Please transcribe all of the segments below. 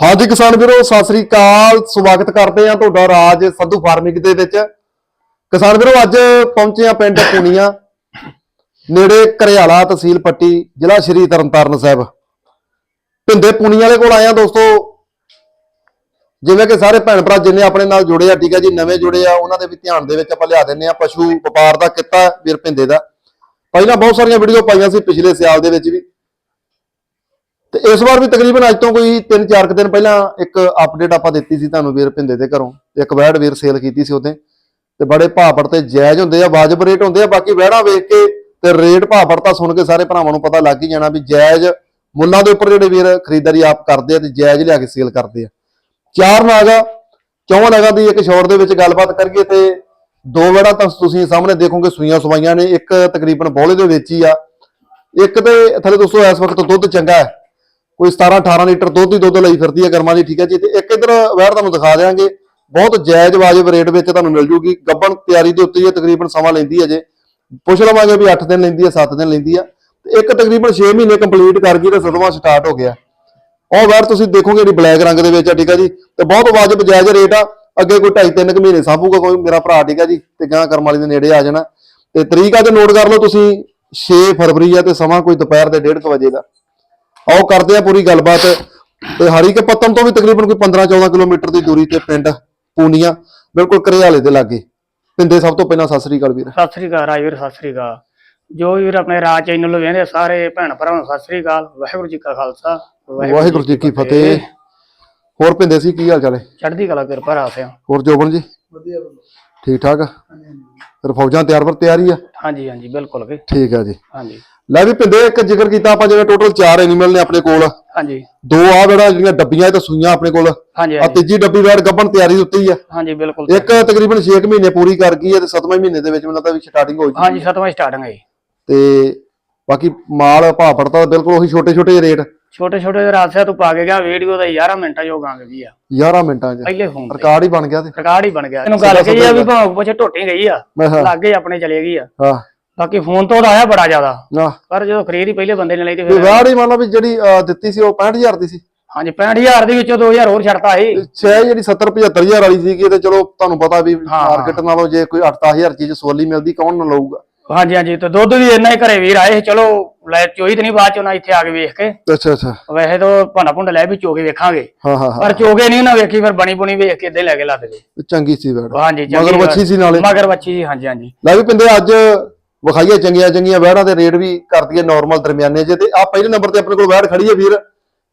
ਹਾਂਜੀ ਕਿਸਾਨ ਵੀਰੋ, ਸਤਿ ਸ੍ਰੀ ਅਕਾਲ। ਸਵਾਗਤ ਕਰਦੇ ਆ ਤੁਹਾਡਾ ਰਾਜ ਸੰਧੂ ਫਾਰਮਿੰਗ ਦੇ ਵਿੱਚ। ਕਿਸਾਨ ਵੀਰੋ, ਅੱਜ ਪਹੁੰਚੇ ਆ ਪਿੰਡ ਪੁਨੀਆ, ਨੇੜੇ ਘਰਿਆਲਾ ਤਹਿਸੀਲ ਪੱਟੀ, ਜ਼ਿਲ੍ਹਾ ਸ਼੍ਰੀ ਤਰਨਤਾਰਨ ਸਾਹਿਬ। ਪਿੰਡੇ ਪੁਨੀ ਵਾਲੇ ਕੋਲ ਆਏ ਆ ਦੋਸਤੋ। ਜਿਵੇਂ ਕਿ ਸਾਰੇ ਭੈਣ ਭਰਾ ਜਿੰਨੇ ਆਪਣੇ ਨਾਲ ਜੁੜੇ ਆ, ਠੀਕ ਆ ਜੀ, ਨਵੇਂ ਜੁੜੇ ਆ, ਉਹਨਾਂ ਦੇ ਵੀ ਧਿਆਨ ਦੇ ਵਿੱਚ ਆਪਾਂ ਲਿਆ ਦਿੰਨੇ ਆ ਪਸ਼ੂ ਵਪਾਰ ਦਾ ਕਿੱਤਾ ਵੀਰ ਪਿੰਦੇ ਦਾ। ਪਹਿਲਾਂ ਬਹੁਤ ਸਾਰੀਆਂ ਵੀਡੀਓ ਪਾਈਆਂ ਸੀ ਪਿਛਲੇ ਸਾਲ ਦੇ ਵਿੱਚ ਵੀ। ਤੇ ਇਸ ਵਾਰ ਵੀ ਤਕਰੀਬਨ ਅੱਜ ਤੋਂ ਕੋਈ 3-4 ਕੁ ਦਿਨ ਪਹਿਲਾਂ ਇੱਕ ਅਪਡੇਟ ਆਪਾਂ ਦਿੱਤੀ ਸੀ ਤੁਹਾਨੂੰ ਵੀਰ ਭਿੰਦੇ ਦੇ ਘਰੋਂ ਇੱਕ ਵੈੜ ਵੀਰ ਸੇਲ ਕੀਤੀ ਸੀ ਉਹਦੇ। ਤੇ ਬੜੇ ਭਾਪੜ ਤੇ ਜਾਇਜ਼ ਹੁੰਦੇ ਆ, ਵਾਜਬ ਰੇਟ ਹੁੰਦੇ ਆ, ਬਾਕੀ ਵੈੜਾਂ ਵੇਖ ਕੇ ਤੇ ਰੇਟ ਭਾਪੜ ਤਾਂ ਸੁਣ ਕੇ ਸਾਰੇ ਭਰਾਵਾਂ ਨੂੰ ਪਤਾ ਲੱਗ ਹੀ ਜਾਣਾ ਵੀ ਜਾਇਜ਼ ਮੁੱਲਾਂ ਦੇ ਉੱਪਰ ਜਿਹੜੇ ਵੀਰ ਖਰੀਦਦਾਰੀ ਆਪ ਕਰਦੇ ਆ ਤੇ ਜਾਇਜ਼ ਲਿਆ ਕੇ ਸੇਲ ਕਰਦੇ ਆ। ਚਾਰ ਨਾਗਾ ਚੌਂ ਨਾਗਾ ਦੀ ਇੱਕ ਸ਼ੋਰ ਦੇ ਵਿੱਚ ਗੱਲਬਾਤ ਕਰੀਏ ਤੇ ਦੋ ਵੜਾ ਤਾਂ ਤੁਸੀਂ ਸਾਹਮਣੇ ਦੇਖੋਗੇ, ਸੂਈਆਂ ਸਵਾਈਆਂ ਨੇ, ਇੱਕ ਤਕਰੀਬਨ ਬੋਲੇ ਦੇ ਵਿੱਚ ਹੀ ਆ। ਇੱਕ ਤੇ ਥੱਲੇ ਦੋਸਤੋ ਇਸ ਵਕਤ ਦੁੱਧ ਚੰਗਾ ਹੈ। ਕੋਈ 17 18 ਲੀਟਰ ਦੁੱਧ ਹੀ ਦੁੱਧ ਲਈ ਫਿਰਦੀ ਹੈ ਕਰਮਾਂ ਦੀ, ਠੀਕ ਹੈ ਜੀ? ਤੇ ਇੱਕ ਇਧਰ ਵੈੜ ਤੁਹਾਨੂੰ ਦਿਖਾ ਦੇਵਾਂਗੇ ਬਹੁਤ ਜਾਇਜ਼ ਵਾਜਬ ਰੇਟ ਵਿੱਚ ਤੁਹਾਨੂੰ ਮਿਲ ਜੂਗੀ। ਗੱਬਣ ਤਿਆਰੀ ਦੇ ਉੱਤੇ ਹੀ ਤਕਰੀਬਨ ਸਮਾਂ ਲੈਂਦੀ ਹੈ ਜੇ। ਪੁੱਛ ਲਵਾਂਗੇ ਵੀ 8 ਦਿਨ ਲੈਂਦੀ ਹੈ 7 ਦਿਨ ਲੈਂਦੀ ਆ ਤੇ ਇੱਕ ਤਕਰੀਬਨ 6 ਮਹੀਨੇ ਕੰਪਲੀਟ ਕਰ ਗਈ ਤੇ ਸਦਵਾ ਸਟਾਰਟ ਹੋ ਗਿਆ। ਉਹ ਵੈਰ ਤੁਸੀਂ ਦੇਖੋਗੇ ਜਿਹੜੀ ਬਲੈਕ ਰੰਗ ਦੇ ਵਿੱਚ ਆ, ਠੀਕ ਆ ਜੀ? ਤੇ ਬਹੁਤ ਵਾਜਬ ਜਾਇਜ਼ ਰੇਟ ਆ। ਅੱਗੇ ਕੋਈ 2.5 3 ਮਹੀਨੇ ਸਾਂਭੂਗਾ ਕੋਈ ਮੇਰਾ ਭਰਾ, ਠੀਕ ਹੈ ਜੀ? ਤੇ ਗਾਂ ਕਰਮ ਵਾਲੀ ਦੇ ਨੇੜੇ ਆ ਜਾਣਾ। ਤੇ ਤਰੀਕ ਅੱਜ ਨੋਟ ਕਰ ਲਓ ਤੁਸੀਂ 6 ਫਰਵਰੀ ਆ ਤੇ ਸਮਾਂ ਕੋਈ ਦੁਪਹਿਰ ਦੇ 1:30 ਵਜੇ ਦਾ। ਆਓ ਕਰਦੇ ਆ ਪੂਰੀ ਗੱਲਬਾਤ। ਤੇ ਹਰੀ ਕੇ ਪੱਤਨ ਤੋਂ ਵੀ ਤਕਰੀਬਨ ਕੋਈ 15 14 ਕਿਲੋਮੀਟਰ ਦੀ ਦੂਰੀ ਤੇ ਪਿੰਡ ਪੂਨੀਆਂ ਬਿਲਕੁਲ ਘਰਿਆਲੇ ਦੇ ਲਾਗੇ। ਪਿੰਡੇ ਸਭ ਤੋਂ ਪਹਿਲਾਂ ਸਤਿ ਸ੍ਰੀ ਅਕਾਲ ਵੀਰ। ਸਤਿ ਸ੍ਰੀ ਅਕਾਲ ਰਾਜਵੀਰ ਸਤਿ ਸ੍ਰੀ ਅਕਾਲ। ਜੋ ਵੀਰ ਆਪਣੇ ਰਾਜ ਚੈਨਲ ਨੂੰ ਵੇਖਦੇ ਸਾਰੇ ਭੈਣ ਭਰਾਵਾਂ ਨੂੰ ਸਤਿ ਸ੍ਰੀ ਅਕਾਲ ਵਾਹਿਗੁਰੂ ਜੀ ਕਾ ਖਾਲਸਾ ਵਾਹਿਗੁਰੂ ਜੀ ਕੀ ਫਤਿਹ। ਹੋਰ ਪਿੰਦੇ ਸੀ ਕੀ ਹਾਲ ਚਾਲ ਹੈ? ਚੜ੍ਹਦੀ ਕਲਾ ਕਿਰਪਾ ਰਾਸਿਆ ਹੋਰ ਜੋਬਨ ਜੀ? ਵਧੀਆ ਠੀਕ ਠਾਕ ਫਿਰ ਫੌਜਾਂ ਤਿਆਰ ਪਰ ਤਿਆਰੀ ਆ? ਹਾਂਜੀ ਹਾਂਜੀ ਬਿਲਕੁਲ ਵੀ। ਠੀਕ ਆ ਜੀ। ਹਾਂਜੀ। ਲੈ ਵੀ ਪਿੰਦੇ ਇੱਕ ਜ਼ਿਕਰ ਕੀਤਾ ਆਪਾਂ ਜਿਵੇਂ ਟੋਟਲ 4 ਐਨੀਮਲ ਨੇ ਆਪਣੇ ਕੋਲ। ਹਾਂਜੀ। ਦੋ ਆ ਜਿਹੜਾ ਜਿਹੜੀਆਂ ਡੱਬੀਆਂ ਤੇ ਸੂਈਆਂ ਆਪਣੇ ਕੋਲ। ਹਾਂਜੀ ਆ ਤੀਜੀ ਡੱਬੀ ਵੈੜ ਗੱਬਣ ਤਿਆਰੀ ਉੱਤੇ ਹੀ ਆ। ਹਾਂਜੀ ਬਿਲਕੁਲ ਇੱਕ ਤਕਰੀਬਨ 6 ਮਹੀਨੇ ਪੂਰੀ ਕਰ ਗਈ ਹੈ ਤੇ 7ਵੇਂ ਮਹੀਨੇ ਦੇ ਵਿੱਚ ਮੈਨੂੰ ਲੱਗਦਾ ਵੀ ਸਟਾਰਟਿੰਗ ਹੋ ਜੀ ਹਾਂਜੀ ਸਤਵਾਂ ਸਟਾਰਟਿੰਗ ਹੈ। ਤੇ ਬਾਕੀ ਮਾਲ ਭਾਅ ਪੜਤਾ ਬਿਲਕੁਲ ਉਹੀ ਛੋਟੇ ਛੋਟੇ ਰੇਟ। ਛੋਟੇ ਛੋਟੇ ਰਾਸਿਆ ਤੂੰ ਪਾ ਕੇ ਗਿਆ ਵੀਡੀਓ ਦਾ 11 ਮਿੰਟਾਂ ਜੋ ਗਾਂਗੇ ਵੀ ਆ। 11 ਮਿੰਟਾਂ 'ਚ। ਪਹਿਲੇ ਫੋਨ ਰਿਕਾਰਡ ਹੀ ਬਣ ਗਿਆ ਤੇ। ਰਿਕਾਰਡ ਹੀ ਬਣ ਗਿਆ। ਇਹਨੂੰ ਗੱਲ ਕਹੀ ਆ ਵੀ ਭਾਵੇਂ ਪੁੱਛੇ ਟੋਟੀ ਗਈ ਆ। ਲੱਗੇ ਆਪਣੇ ਚਲੇ ਗਈ ਆ। ਹਾਂ। ਬਾਕੀ ਫੋਨ ਤੋਂ ਉਹਦਾ ਆਇਆ ਬੜਾ ਜ਼ਿਆਦਾ। ਨਾ। ਪਰ ਜਦੋਂ ਖਰੀਦ ਹੀ ਪਹਿਲੇ ਬੰਦੇ ਨੇ ਲਈ ਤੇ ਫਿਰ ਹੀ ਮੰਨ ਲਓ ਵੀ ਜਿਹੜੀ ਅਹ, ਦਿੱਤੀ ਸੀ ਉਹ 65000 ਦੀ ਸੀ। ਹਾਂਜੀ 65000 ਦੇ ਵਿੱਚੋਂ 2000 ਹੋਰ ਛੱਡਤਾ ਸੀ। ਛੇ ਜਿਹੜੀ 70 75000 ਵਾਲੀ ਸੀਗੀ ਤੇ ਚਲੋ ਤੁਹਾਨੂੰ ਪਤਾ ਵੀ ਹਾਂ। ਮਾਰਕੀਟ ਨਾਲੋਂ ਜੇ ਕੋਈ 8-10000 ਚੀਜ਼ ਸੋਲੀ ਮਿਲਦੀ ਕੌਣ ਨਾ ਲਊਗਾ? ਹਾਂਜੀ ਹਾਂਜੀ ਤੇ ਦੁੱਧ ਵੀ ਇੰਨਾ ਹੀ ਘਰੇ ਵੀਰ ਆਏ ਸੀ, ਚਲੋ ਲੈ ਚੋਈ ਤੇ ਨਹੀਂ ਬਾਅਦ ਚ ਨਾ ਇੱਥੇ ਆ ਕੇ ਵੇਖ ਕੇ। ਅੱਛਾ ਅੱਛਾ। ਵੈਸੇ ਤਾਂ ਭਾਂਡਾ ਭੁੰਡਾ ਲੈ ਵੀ ਚੋਕੇ ਵੇਖਾਂਗੇ। ਹਾਂ ਹਾਂ ਹਾਂ। ਪਰ ਚੋਕੇ ਨਹੀਂ ਨਾ ਵੇਖੀ ਫਿਰ ਬਣੀ ਬੁਣੀ ਵੇਖ ਕੇ ਇੱਦਾਂ ਹੀ ਲੈ ਕੇ ਲੱਦ ਗਏ। ਚੰਗੀ ਸੀ ਵੈੜ ਹਾਂਜੀ ਚੰਗੀ ਮਗਰ। ਵੱਛੀ ਸੀ ਨਾਲੇ। ਮਗਰ ਬੱਚੀ ਜੀ ਹਾਂਜੀ ਹਾਂਜੀ। ਲੈ ਵੀ ਪਿੰਦੇ ਅੱਜ ਵਿਖਾਈਏ ਚੰਗੀਆਂ ਚੰਗੀਆਂ ਵੈੜਾਂ ਦੇ ਰੇਟ ਵੀ ਕਰਦੀ ਹੈ ਨਾਰਮਲ ਦਰਮਿਆਨੇ ਜੇ ਤੇ ਆ ਪਹਿਲੇ ਨੰਬਰ ਤੇ ਆਪਣੇ ਕੋਲ ਵੈੜ ਖੜੀ ਹੈ ਵੀਰ।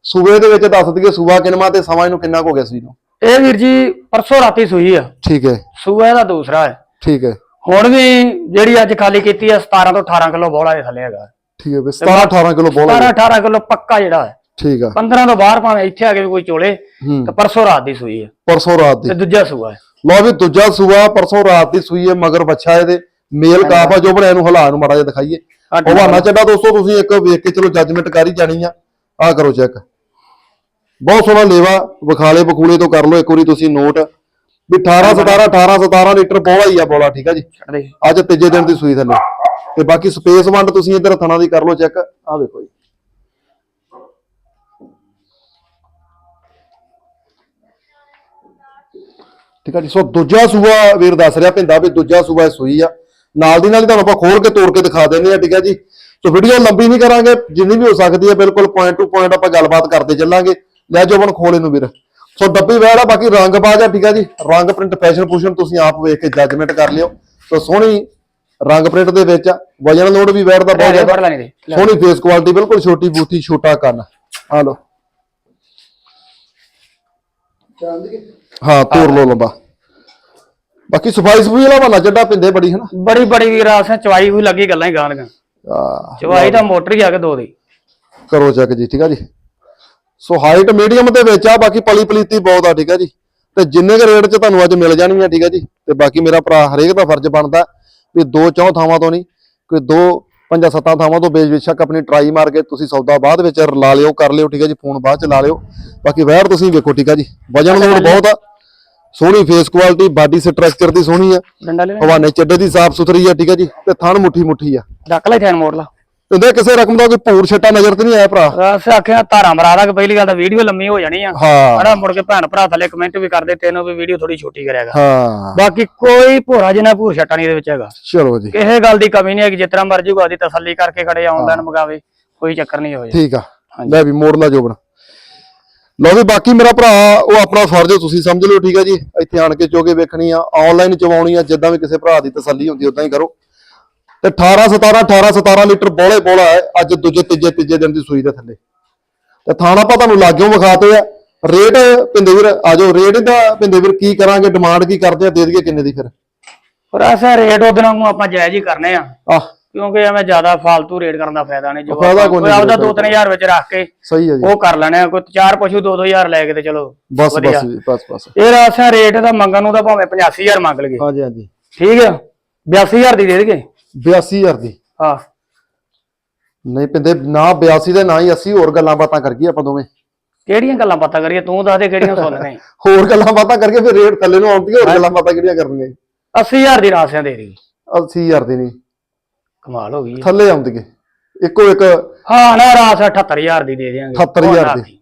ਸੂਬੇ ਦੇ ਵਿੱਚ ਦੱਸ ਦਈਏ ਸੂਬਾ ਕਿਨਮਾ ਤੇ ਸਮਾਂ ਇਹਨੂੰ ਕਿੰਨਾ ਕੁ ਹੋ ਗਿਆ ਸੀ ਨੂੰ ਇਹ ਵੀਰ ਜੀ ਪਰਸੋਂ ਰਾਤੀ ਸੂਈ ਆ। ਠੀਕ ਹੈ। ਸੂਆ ਇਹਦਾ ਦੂਸਰਾ ਹੈ। ਠੀਕ ਹੈ। ਹੁਣ ਵੀ ਜਿਹੜੀ ਅੱਜ ਖਾਲੀ ਕੀਤੀ ਆ 17 ਤੋਂ 18 ਕਿਲੋ ਬੋਲਾ ਇਹ ਥੱਲੇ ਹੈਗਾ। ਠੀਕ ਹੈ ਵੀ 17 18 ਕਿਲੋ ਬੋਲ 17 18 ਕਿਲੋ ਪੱਕਾ ਜਿਹੜਾ ਹੈ। ਠੀਕ ਆ 15 ਤੋਂ ਬਾਹਰ ਭਾਵੇਂ ਇੱਥੇ ਆ ਕੇ ਵੀ ਕੋਈ ਚੋਲੇ ਹੂੰ। ਤੇ ਪਰਸੋਂ ਰਾਤ ਦੀ ਸੂਈ ਹੈ। ਪਰਸੋਂ ਰਾਤ ਤੇ ਦੀ ਦੂਜਾ ਸੂਆ ਹੈ। ਲਓ ਵੀ ਦੂਜਾ ਸੂਆ ਪਰਸੋਂ ਰਾਤ ਦੀ ਸੂਈ ਹੈ ਮਗਰ ਬੱਚਾ ਇਹਦੇ। ਮੇਲ ਕਾਫ ਆ ਜੋ ਬਣਿਆ ਨੂੰ ਹਲਾ ਨੂੰ ਮਾੜਾ ਜਿਹਾ ਦਿਖਾਈਏ। ਆਹ ਹਵਾਨਾ ਚੱਡਾ ਦੋਸਤੋ ਤੁਸੀਂ ਇੱਕ ਵੇਖ ਕੇ ਚਲੋ ਜੱਜਮੈਂਟ ਕਰ ਹੀ ਜਾਣੀ ਆ। ਆ ਕਰੋ ਚੈੱਕ ਬਹੁਤ ਸੋਹਣਾ ਲੇਵਾ ਵਿਖਾਲੇ ਬਖੂਲੇ ਤੋਂ ਕਰ ਲਓ ਇੱਕ ਵਾਰੀ ਤੁਸੀਂ ਨੋਟ ਵੀ 18 17 18 17 ਲੀਟਰ ਬੋਲਾ ਹੀ ਆ ਬੋਲਾ ਠੀਕ ਆ ਜੀ? ਅੱਜ ਤੀਜੇ ਦਿਨ ਦੀ ਸੂਈ ਥੱਲੇ। ਤੇ ਬਾਕੀ ਸਪੇਸ ਵੰਡ ਤੁਸੀਂ ਇੱਧਰ ਥਣਾ ਦੀ ਕਰ ਲਓ ਚੈੱਕ ਆ ਵੇਖੋ ਜੀ। ਠੀਕ ਆ ਜੀ? ਸੋ ਦੂਜਾ ਸੂਆ ਵੀਰ ਦੱਸ ਰਿਹਾ ਪਿੰਦਾ ਵੀ ਦੂਜਾ ਸੂਆ ਸੂਈ ਆ। ਨਾਲ ਦੀ ਨਾਲ ਹੀ ਤੁਹਾਨੂੰ ਆਪਾਂ ਖੋਲ ਕੇ ਤੋੜ ਕੇ ਦਿਖਾ ਦਿੰਦੇ ਆ ਠੀਕ ਆ ਜੀ। ਸੋ ਵੀਡੀਓ ਲੰਬੀ ਨਹੀਂ ਕਰਾਂਗੇ ਜਿੰਨੀ ਵੀ ਹੋ ਸਕਦੀ ਹੈ ਬਿਲਕੁਲ ਪੁਆਇੰਟ ਟੂ ਪੁਆਇੰਟ ਆਪਾਂ ਗੱਲਬਾਤ ਕਰਦੇ ਚੱਲਾਂਗੇ। ਲੈ ਜੋਬਨ ਖੋਲੇ ਨੂੰ ਵੀਰ। ਸੋ ਡੱਬੀ ਵੈੜ ਆ ਬਾਕੀ ਰੰਗ ਬਾਜ ਆ ਠੀਕ ਆ ਜੀ। ਰੰਗ ਪ੍ਰਿੰਟ ਫੈਸ਼ਨ ਪੂਸ਼ਨ ਤੁਸੀਂ ਆਪ ਵੇਖ ਕੇ ਜੱਜਮੈਂਟ ਕਰ ਲਿਓ। ਸੋ ਸੋਹਣੀ ਰੰਗ ਪ੍ਰਿੰਟ ਦੇ ਵਿੱਚ ਆ। ਵਜਨ ਲੋਡ ਵੀ ਵੈੜ ਦਾ ਬਹੁਤ ਜ਼ਿਆਦਾ। ਸੋਹਣੀ ਫੇਸ ਕੁਆਲਿਟੀ ਬਿਲਕੁਲ ਛੋਟੀ ਬੂਥੀ ਛੋਟਾ ਕੰਨ। ਆ ਲਓ। ਚਾਂਦੀ ਹਾਂ ਤੋਰ ਲੋ ਲੰਬਾ। ਬਾਕੀ ਸਫ਼ਾਈ ਸਫੂਈ ਵਾਲਾ ਬਣਾ ਚੱਡਾ ਪਿੰਦੇ ਬੜੀ ਹਨਾ? ਬੜੀ ਬੜੀ ਵੀਰ ਆਸਾਂ ਚਵਾਈ ਹੋਈ ਲੱਗੀ ਗੱਲਾਂ ਹੀ ਗਾਣ ਗਾ ਆ ਚਵਾਈ ਤਾਂ ਮੋਟਰ ਹੀ ਆ ਕੇ ਦੋ ਦੀ। ਕਰੋ ਚੈੱਕ ਜੀ ਠੀਕ ਆ ਜੀ? ਸੋ ਹਾਈਟ ਮੀਡੀਅਮ ਦੇ ਵਿੱਚ ਆ ਬਾਕੀ ਪਲੀ ਪਲੀਤੀ ਬਹੁਤ ਆ ਠੀਕ ਆ ਜੀ? ਤੇ ਜਿੰਨੇ ਕੁ ਰੇਟ 'ਚ ਤੁਹਾਨੂੰ ਅੱਜ ਮਿਲ ਜਾਣਗੀਆਂ ਠੀਕ ਆ ਜੀ? ਤੇ ਬਾਕੀ ਮੇਰਾ ਭਰਾ ਹਰੇਕ ਦਾ ਫਰਜ਼ ਬਣਦਾ ਵੀ ਦੋ ਚੌਂ ਥਾਵਾਂ ਤੋਂ ਨਹੀਂ ਕੋਈ ਦੋ ਪੰਜਾਂ ਸੱਤਾਂ ਥਾਵਾਂ ਤੋਂ ਬੇਜ ਬੇਸ਼ੱਕ ਆਪਣੀ ਟਰਾਈ ਮਾਰ ਕੇ ਤੁਸੀਂ ਸੌਦਾ ਬਾਅਦ ਵਿੱਚ ਲਾ ਲਿਓ ਕਰ ਲਿਓ ਠੀਕ ਆ ਜੀ? ਫੋਨ ਬਾਅਦ 'ਚ ਲਾ ਲਿਓ। ਬਾਕੀ ਵੈਰ ਤੁਸੀਂ ਵੇਖੋ ਠੀਕ ਆ ਜੀ? ਵਜਨ ਲੋਡ ਬਹੁਤ ਆ। ਸੋਹਣੀ ਫੇਸ ਕੁਆਲਿਟੀ ਬਾਡੀ ਸਟਰਕਚਰ ਦੀ ਸੋਹਣੀ ਆ। ਡੰਡਾ ਲੈ ਹਵਾਨੇ ਚੱਡੇ ਦੀ ਸਾਫ਼ ਸੁਥਰੀ ਆ ਠੀਕ ਆ ਜੀ ਤੇ ਥਣ ਮੁੱਠੀ ਮੁੱਠੀ ਆ। ਰੱਖ ਲੈ ਥੈਨ ਮੋੜ ਲਾ। ਇਹਦੇ ਕਿਸੇ ਰਕਮ ਦਾ ਕੋਈ ਪੂਰ ਛੱਟਾ ਨਜ਼ਰ ਤੇ ਨਹੀਂ ਆਇਆ ਭਰਾ। ਰਾਸ ਆਖਿਆ ਧਾਰਾ ਮਰਾ ਦਾ ਪਹਿਲੀ ਗੱਲ ਤਾਂ ਵੀਡੀਓ ਲੰਮੀ ਹੋ ਜਾਣੀ ਆ। ਹਾਂ। ਅੜਾ ਮੁੜ ਕੇ ਭੈਣ ਭਰਾ ਥੱਲੇ ਕਮੈਂਟ ਵੀ ਕਰਦੇ ਤੈਨੂੰ ਵੀ ਵੀਡੀਓ ਥੋੜੀ ਛੋਟੀ ਕਰਿਆਗਾ। ਹਾਂ। ਬਾਕੀ ਕੋਈ ਭੋਰਾ ਜਿਹਾ ਭੂਰ ਛੱਟਾ ਨਹੀਂ ਇਹਦੇ ਵਿੱਚ ਹੈਗਾ। ਚਲੋ ਜੀ। ਕਿਸੇ ਗੱਲ ਦੀ ਕਮੀ ਨਹੀਂ ਹੈਗੀ ਜਿਸ ਤਰ੍ਹਾਂ ਮਰਜ਼ੀ ਕੋਈ ਦੀ ਤਸੱਲੀ ਕਰਕੇ ਖੜੇ ਆਨਲਾਈਨ ਮੰਗਾਵੇ ਕੋਈ ਚੱਕਰ ਨਹੀਂ ਹੋਇਆ ਠੀਕ ਆ। ਲੈ ਵੀ ਮੋੜ ਲਾ ਜੋਬਨ। ਲਓ ਵੀ ਬਾਕੀ ਮੇਰਾ ਭਰਾ ਉਹ ਆਪਣਾ ਫਰਜ਼ ਤੁਸੀਂ ਸਮਝ ਲਓ ਠੀਕ ਆ ਜੀ। ਇੱਥੇ ਆਣ ਕੇ ਚੋਗੇ ਵੇਖਣੀ ਆ ਆਨਲਾਈਨ ਚਵਾਉਣੀ ਆ ਜਿੱਦਾਂ ਵੀ ਕਿਸੇ ਭਰਾ ਦੀ ਤਸੱਲੀ ਹੁੰਦੀ ਉਦਾਂ ਹੀ ਕਰੋ। ਤੇ 18 17 18 17 ਲੀਟਰ ਬੋਲੇ ਬੋਲਾ ਹੈ ਅੱਜ ਦੂਜੇ ਤੀਜੇ ਤੀਜੇ ਦਿਨ ਦੀ ਸੂਈ ਦੇ ਥੱਲੇ। ਤੇ ਥਾਣਾ ਆਪਾਂ ਤੁਹਾਨੂੰ ਲਾਗਿਓ ਵਿਖਾਤੇ ਆ। ਰੇਟ ਵੀਰ ਆਜੋ ਰੇਟ ਦਾ ਪਿੰਦੇ ਵੀਰ ਕੀ ਕਰਾਂਗੇ ਡਿਮਾਂਡ ਕੀ ਕਰਦੇ ਆ ਦੇ ਦਈਏ ਕਿੰਨੇ ਦੀ ਫਿਰ। ਪਰ ਐਸਾ ਰੇਟ ਉਹਦੇ ਨਾਲ ਆਪਾਂ ਜਾਇਜ਼ ਹੀ ਕਰਨੇ ਆ। ਆਹ ਕਿਉਂਕਿ ਐਵੇਂ ਜ਼ਿਆਦਾ ਫਾਲਤੂ ਰੇਟ ਕਰਨ ਦਾ ਫਾਇਦਾ ਨਹੀਂ ਜੋ ਫਾਇਦਾ ਕੋਈ ਨਹੀਂ ਆਪਦਾ ਵੀਰੇ, 2-3000 ਵਿੱਚ ਰੱਖ ਕੇ ਸਹੀ ਹੈ ਜੀ। ਉਹ ਕਰ ਲੈਣੇ ਕੋਈ ਚਾਰ ਪਸ਼ੂ 2-2000 ਲੈ ਕੇ ਤੇ ਚਲੋ ਬਸ। ਬਸ ਜੀ ਬਸ ਬਸ। ਇਹ ਰਾਸਿਆ ਰੇਟ ਦਾ ਮੰਗਣ ਨੂੰ ਤਾਂ ਭਾਵੇਂ 85000 ਮੰਗ ਲਈਏ। ਹਾਂਜੀ ਹਾਂਜੀ। ਠੀਕ ਆ? 82000 ਦੀ ਦੇ ਦੇਗੇ 82000 ਦੀ। ਹਾਂ। ਨਹੀਂ ਪਿੰਦੇ ਨਾ 82 ਦੇ ਨਾ ਹੀ 80 ਹੋਰ ਗੱਲਾਂ ਬਾਤਾਂ ਕਰ ਗਈ ਆਪਾਂ ਦੋਵੇਂ। ਕਿਹੜੀਆਂ ਗੱਲਾਂ ਪਤਾ ਕਰੀਏ? ਤੂੰ ਦੱਸ ਦੇ ਕਿਹੜੀਆਂ ਸੁਣਨੇ ਹੋਰ ਗੱਲਾਂ ਬਾਤਾਂ ਕਰਕੇ ਫਿਰ ਰੇਟ ਥੱਲੇ ਨੂੰ ਆਉਂਦੀ ਹੋਰ ਗੱਲਾਂ ਬਾਤਾਂ ਕਿਹੜੀਆਂ ਕਰਨੀਆਂ 80000 ਦੀ ਰਾਸਿਆ ਦੇ ਰਹੀ 80000 ਦੀ ਨਹੀਂ। ਕਮਾਲ ਹੋ ਗਈ ਥੱਲੇ ਆਉਂਦੀ ਇੱਕੋ ਇੱਕ ਹਾਂ ਨਾ ਰਾਸ 78000 ਦੀ ਦੇ ਦੇਾਂਗੇ 78,000 ਦੀ।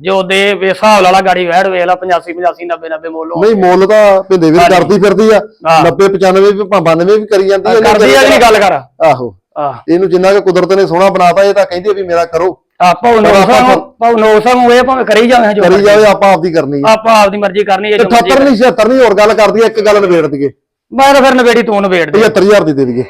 ਜੋ ਦੇ ਵੇ ਹਿਸਾਬ ਵਾਲਾ ਗਾੜੀ ਵੈੜ ਵੇਖ ਲਾ 85 85 90 90 ਮੁੱਲ। ਨਹੀਂ ਮੁੱਲ ਤਾਂ ਪਿੰਦੇ ਵੀ ਹਾਂਜੀ। ਕਰਦੀ ਫਿਰਦੀ ਆ। ਹਾਂ। 90 95 ਵੀ 92 ਵੀ ਕਰੀ ਜਾਂਦੀ ਆ। ਇਹਨੂੰ ਕਰਦੀ ਆ ਜਿਹੜੀ ਗੱਲ ਕਰ। ਆਹੋ। ਇਹਨੂੰ ਜਿੰਨਾ ਕਿ ਕੁਦਰਤ ਨੇ ਸੋਹਣਾ ਬਣਾਤਾ ਇਹ ਤਾਂ ਕਹਿੰਦੀ ਆ ਵੀ ਮੇਰਾ ਕਰੋ। ਆਪਾਂ ਉਹ ਨੋਸਾ ਨੂੰ ਪਾਉ ਨੋਸਾ ਨੂੰ ਇਹ ਭਾਵੇਂ ਕਰੀ ਜਾਵੇ ਜੋ ਕਰੀ। ਜਾਵੇ ਆਪਾਂ ਆਪਦੀ ਕਰਨੀ ਆ। ਆਪਾਂ ਆਪਦੀ ਮਰਜ਼ੀ ਕਰਨੀ ਹੈ ਜੋ ਮਰਜ਼ੀ 78 ਨਹੀਂ 76 ਨਹੀਂ ਹੋਰ ਗੱਲ ਕਰਦੀ ਆ ਇੱਕ ਗੱਲ ਨਿਬੇੜ ਦਈਏ। ਮੈਂ ਤਾਂ ਫਿਰ ਨਵੇੜੀ ਤੂੰ ਨਵੇੜ ਦੇ। 75000 ਦੀ ਦੇ ਦਈਏ।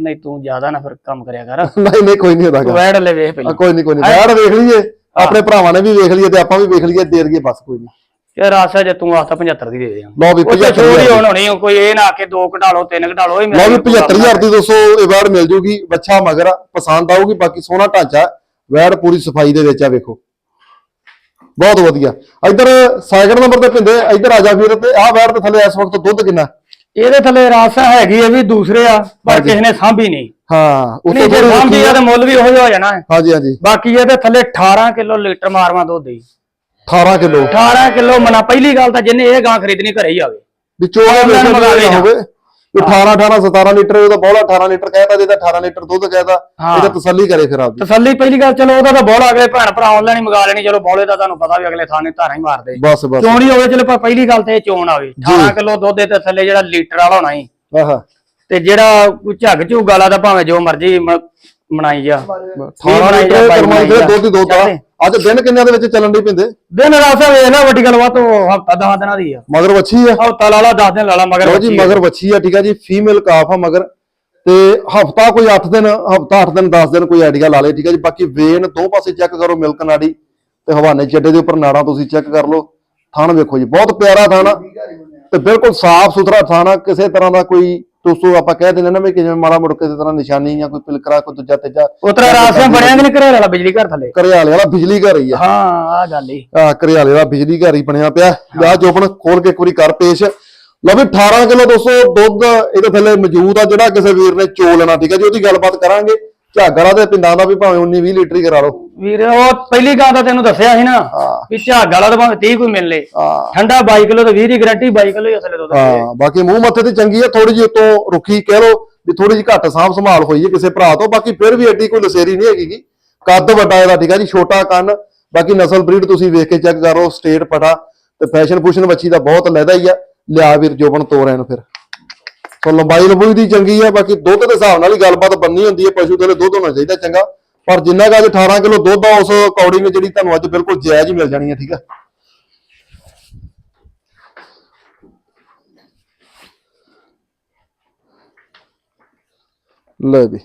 ਨਹੀਂ ਤੂੰ ਜ਼ਿਆਦਾ ਨਾ ਫਿਰ ਕੰਮ ਕਰਿਆ ਕਰ। ਨਹੀਂ ਨਹੀਂ ਕੋਈ ਨਹੀਂ ਤੂੰ ਹੋਦਾਗਾ ਵੈੜ ਲੈ ਵੇਖ ਪਹਿਲਾਂ। ਕੋਈ ਨਹੀਂ ਕੋਈ ਨਹੀਂ। ਬੈਠ ਵੇਖ ਲਈਏ। ਆਪਣੇ ਭਰਾਵਾਂ ਨੇ ਵੀ ਵੇਖ ਲਈਏ ਤੇ ਆਪਾਂ ਵੀ ਵੇਖ ਲਈਏ ਦੇ ਦਈਏ ਬਸ ਕੋਈ ਨਹੀਂ। ਤੇ ਰਾਸਾ ਜੇ ਤੂੰ ਆਖਤਾ 75 ਦੀ ਦੇ ਦੇ। ਲਓ ਵੀ ਉਹ ਤੇ 75000 ਚੋਰੀ ਦੀ। ਹੋਣ ਹੋਣੀ ਆ, ਕੋਈ ਇਹ ਨਾ ਆ ਕੇ ਦੋ ਘਟਾ ਲਓ ਤਿੰਨ ਘਟਾ ਲਓ ਇਹ ਲਓ ਵੀ ਮੇਰਾ 75000 ਦੀ ਦੋਸਤੋ ਇਹ ਵੈੜ ਮਿਲ ਜੂਗੀ ਬੱਚਾ ਮਗਰ ਆ, ਪਸੰਦ ਆਊਗੀ ਬਾਕੀ ਸੋਹਣਾ ਢਾਂਚਾ ਵੈੜ ਪੂਰੀ ਸਫ਼ਾਈ ਦੇ ਵਿੱਚ ਆ ਵੇਖੋ। ਬਹੁਤ ਵਧੀਆ। ਇੱਧਰ ਸੈਕਿੰਡ ਨੰਬਰ ਤੇ ਪਿੰਦੇ ਇੱਧਰ ਆ ਜਾ ਵੀਰ ਤੇ ਆਹ ਵੈੜ ਦੇ ਥੱਲੇ ਇਸ ਵਕਤ ਦੁੱਧ ਕਿੰਨਾ ਇਹਦੇ ਥੱਲੇ ਰਾਸਾ ਹੈਗੀ ਇਹ ਵੀ ਦੂਸਰੇ ਆ ਪਰ ਕਿਸੇ ਨੇ ਸਾਂਭੀ ਨਹੀਂ। ਹਾਂ ਨਹੀਂ ਜੇ ਸਾਂਭੀ ਆ ਤੇ ਮੁੱਲ ਵੀ ਉਹੋ ਜਿਹਾ ਹੋ ਜਾਣਾ। ਹੈ। ਹਾਂਜੀ ਹਾਂਜੀ। ਬਾਕੀ ਇਹਦੇ ਥੱਲੇ 18 ਕਿਲੋ ਲੀਟਰ ਮਾਰਵਾ ਦੁੱਧ ਦੀ 18 ਕਿਲੋ? 18 ਕਿਲੋ ਮਨਾ ਪਹਿਲੀ ਗੱਲ ਤਾਂ ਜਿੰਨੇ ਇਹ ਗਾਂ ਖਰੀਦਣੀ ਘਰੇ ਹੀ ਆਵੇ। ਵਿੱਚੋਂ ਉਹਨਾਂ ਨੂੰ ਮੰਗਾ। ਹੋਵੇ। 18 18 17 ਲੀਟਰ ਉਹਦਾ ਬੋਲਾ 18 ਲੀਟਰ ਕਹਿਤਾ ਜਿਹਦਾ 18 ਲੀਟਰ ਦੁੱਧ ਕਹਿਤਾ ਹਾਂ। ਇਹਦਾ ਤਸੱਲੀ ਕਰੇ ਫਿਰ ਆਪਦੀ। ਤਸੱਲੀ ਪਹਿਲੀ ਗੱਲ ਚਲੋ ਉਹਦਾ ਤਾਂ ਬੋਲ ਅਗਲੇ ਭੈਣ ਭਰਾ ਆਨਲਾਈਨ ਹੀ ਮੰਗਾ ਲੈਣੀ ਚਲੋ ਬੋਲੇ ਦਾ ਤੁਹਾਨੂੰ ਪਤਾ ਵੀ ਅਗਲੇ ਥਾਣੇ ਧਾਰਾਂ ਹੀ ਮਾਰਦੇ। ਬਸ ਬਸ। ਚੋਣ ਹੋਵੇ ਚਲੋ ਪਰ ਪਹਿਲੀ ਗੱਲ ਤੇ ਇਹ ਚੋਣ ਆਵੇ 18 ਕਿਲੋ ਦੁੱਧ ਦੇ ਥੱਲੇ ਜਿਹੜਾ ਲੀਟਰ ਵਾਲਾ ਹੋਣਾ ਹੀ ਆਹਾ। ਤੇ ਜਿਹੜਾ ਕੋਈ ਝੱਗ ਝੂਗ ਵਾਲਾ ਭਾਵੇਂ ਜੋ ਮਰਜ਼ੀ ਮਨਾਈ ਜਾ 18 ਲੀਟਰ ਕਰਮਾਈ ਦੇ ਦੁੱਧ ਦੁੱਧ ਆ। ਅੱਜ ਦਿਨ ਕਿੰਨਿਆਂ ਦੇ ਵਿੱਚ ਚੱਲਣ ਦੀ ਪਿੰਦੇ? ਦਿਨ ਰਾਸਾ ਵੇਖ ਲੈ ਵੱਡੀ ਗੱਲ ਵਾ ਤੋਂ ਹਫਤਾ 10 ਦਿਨਾਂ ਦੀ ਆ। ਮਗਰ ਵੱਛੀ ਆ। ਹਫਤਾ ਲਾਲਾ 10 ਦਿਨ ਲਾਲਾ ਮਗਰ ਜੀ ਆ। ਮਗਰ ਵੱਛੀ ਆ ਠੀਕ ਆ ਜੀ ਫੀਮੇਲ ਕਾਫ ਆ ਮਗਰ। ਤੇ ਹਫਤਾ ਕੋਈ 8 ਦਿਨ ਹਫਤਾ 8 ਦਿਨ 10 ਦਿਨ ਕੋਈ ਆਈਡੀਆ ਲਾ ਲੇ ਠੀਕ ਆ ਜੀ। ਬਾਕੀ ਵੇਨ ਦੋ ਪਾਸੇ ਚੈੱਕ ਕਰੋ ਮਿਲਕ ਨਾੜੀ ਤੇ ਹਵਾਨੇ ਚੱਡੇ ਦੇ ਉੱਪਰ ਨਾੜਾਂ ਤੁਸੀਂ ਚੈੱਕ ਕਰ ਲਓ। ਥਣ ਵੇਖੋ ਜੀ ਬਹੁਤ ਪਿਆਰਾ ਥਣ ਤੇ ਬਿਲਕੁਲ ਸਾਫ਼ ਸੁਥਰਾ ਥਣ ਕਿਸੇ ਤਰ੍ਹਾਂ ਦਾ ਕੋਈ ਦੋਸਤੋ ਆਪਾਂ ਕਹਿ ਦਿੰਦੇ ਨਾ ਵੀ ਕਿ ਜਿਵੇਂ ਮਾੜਾ ਮੁੜ ਕਿਸੇ ਤਰ੍ਹਾਂ ਨਿਸ਼ਾਨੀ ਜਾਂ ਕੋਈ ਪਿਲਕਰਾ ਕੋਈ ਦੂਜਾ ਤੇਜਾ। ਉਤਰਾ ਰਾਸਿਆਂ ਬਣਿਆ ਕਿ ਨਹੀਂ ਘਰੇ ਵਾਲਾ ਬਿਜਲੀ ਘਰ ਥੱਲੇ। ਘਰਿਆਲੇ ਵਾਲਾ ਬਿਜਲੀ ਘਰ ਹੀ ਆ। ਹਾਂ ਆ ਗੱਲ ਹੀ ਆ ਘਰਿਆਲੇ ਦਾ ਬਿਜਲੀ ਘਰ ਹੀ ਬਣਿਆ ਪਿਆ। ਵਿਆਹ ਜੋਬਨ ਖੋਲ ਕੇ ਇੱਕ ਵਾਰੀ ਕਰ ਪੇਸ਼। ਲਓ ਵੀ 18 ਕਿਲੋ ਦੋਸਤੋ ਦੁੱਧ ਇਹਦੇ ਥੱਲੇ ਮੌਜੂਦ ਆ ਜਿਹੜਾ ਕਿਸੇ ਵੀਰ ਨੇ ਚੋ ਲੈਣਾ ਠੀਕ ਹੈ ਜੀ ਉਹਦੀ ਗੱਲਬਾਤ ਕਰਾਂਗੇ। ਝੱਗ ਵਾਲਾ ਤੇ ਪਿੰਡਾਂ ਦਾ ਵੀ ਭਾਵੇਂ 19 20 ਲੀਟਰ ਹੀ ਕਰਾ ਲਓ ਵੀਰ ਉਹ ਪਹਿਲੀ ਗੱਲ ਤਾਂ ਤੈਨੂੰ ਦੱਸਿਆ ਸੀ ਨਾ ਹਾਂ। ਵੀ ਝਾਗ ਵਾਲਾ ਤਾਂ ਭਾਵੇਂ 30 ਕੋਈ ਮਿਲ ਲੇ ਹਾਂ ਠੰਡਾ 22 ਕਿਲੋ ਤੇ 20 ਦੀ ਗਾਰੰਟੀ 22 ਕਿਲੋ ਹੀ ਅਸਲੇ ਦੁੱਧ ਦੀ। ਹਾਂ ਬਾਕੀ ਮੂੰਹ ਮੱਥੇ ਤੇ ਚੰਗੀ ਆ ਥੋੜੀ ਜਿਹੀ ਉਤੋਂ ਰੁੱਖੀ ਕਹਿ ਲਓ ਵੀ ਥੋੜੀ ਜਿਹੀ ਘੱਟ ਸਾਂਭ ਸੰਭਾਲ ਹੋਈ ਹੈ ਕਿਸੇ ਭਰਾ ਤੋਂ ਬਾਕੀ ਫਿਰ ਵੀ ਐਡੀ ਕੋਈ ਲਸੇਰੀ ਨਹੀਂ ਹੈਗੀ ਗੀ। ਕੱਦ ਵੱਡਾ ਇਹਦਾ ਠੀਕ ਆ ਜੀ ਛੋਟਾ ਕੰਨ ਬਾਕੀ ਨਸਲ ਬਰੀਡ ਤੁਸੀਂ ਵੇਖ ਕੇ ਚੈੱਕ ਕਰੋ ਸਟੇਟ ਪਟਾ ਤੇ ਫੈਸ਼ਨ ਫੂਸ਼ਨ ਬੱਚੀ ਦਾ ਬਹੁਤ ਲੈਦਾ ਹੀ ਆ ਲਿਆ ਵੀਰ ਜੋਬਨ ਤੋਰਿਆਂ ਨੂੰ ਫਿਰ ਸੋ ਲੰਬਾਈ ਲੰਬੂਈ ਦੀ ਚੰਗੀ ਆ, ਬਾਕੀ ਦੁੱਧ ਦੇ ਹਿਸਾਬ ਨਾਲ ਹੀ ਗੱਲਬਾਤ ਬੰਨੀ ਹੁੰਦੀ ਹੈ ਪਸ਼ੂ ਦੇ ਲਈ ਦੁੱਧ ਹੋਣਾ ਚਾਹੀਦਾ ਚੰਗਾ। ਪਰ ਜਿੰਨਾ ਕੁ ਅੱਜ 18 ਕਿਲੋ ਦੁੱਧ ਆ, ਉਸ ਅਕੋਰਡਿੰਗ ਜਿਹੜੀ ਤੁਹਾਨੂੰ ਅੱਜ ਬਿਲਕੁਲ ਜਾਇਜ਼ ਹੀ ਮਿਲ ਜਾਣੀ ਹੈ ਠੀਕ ਆ? ਲੈ ਵੀ।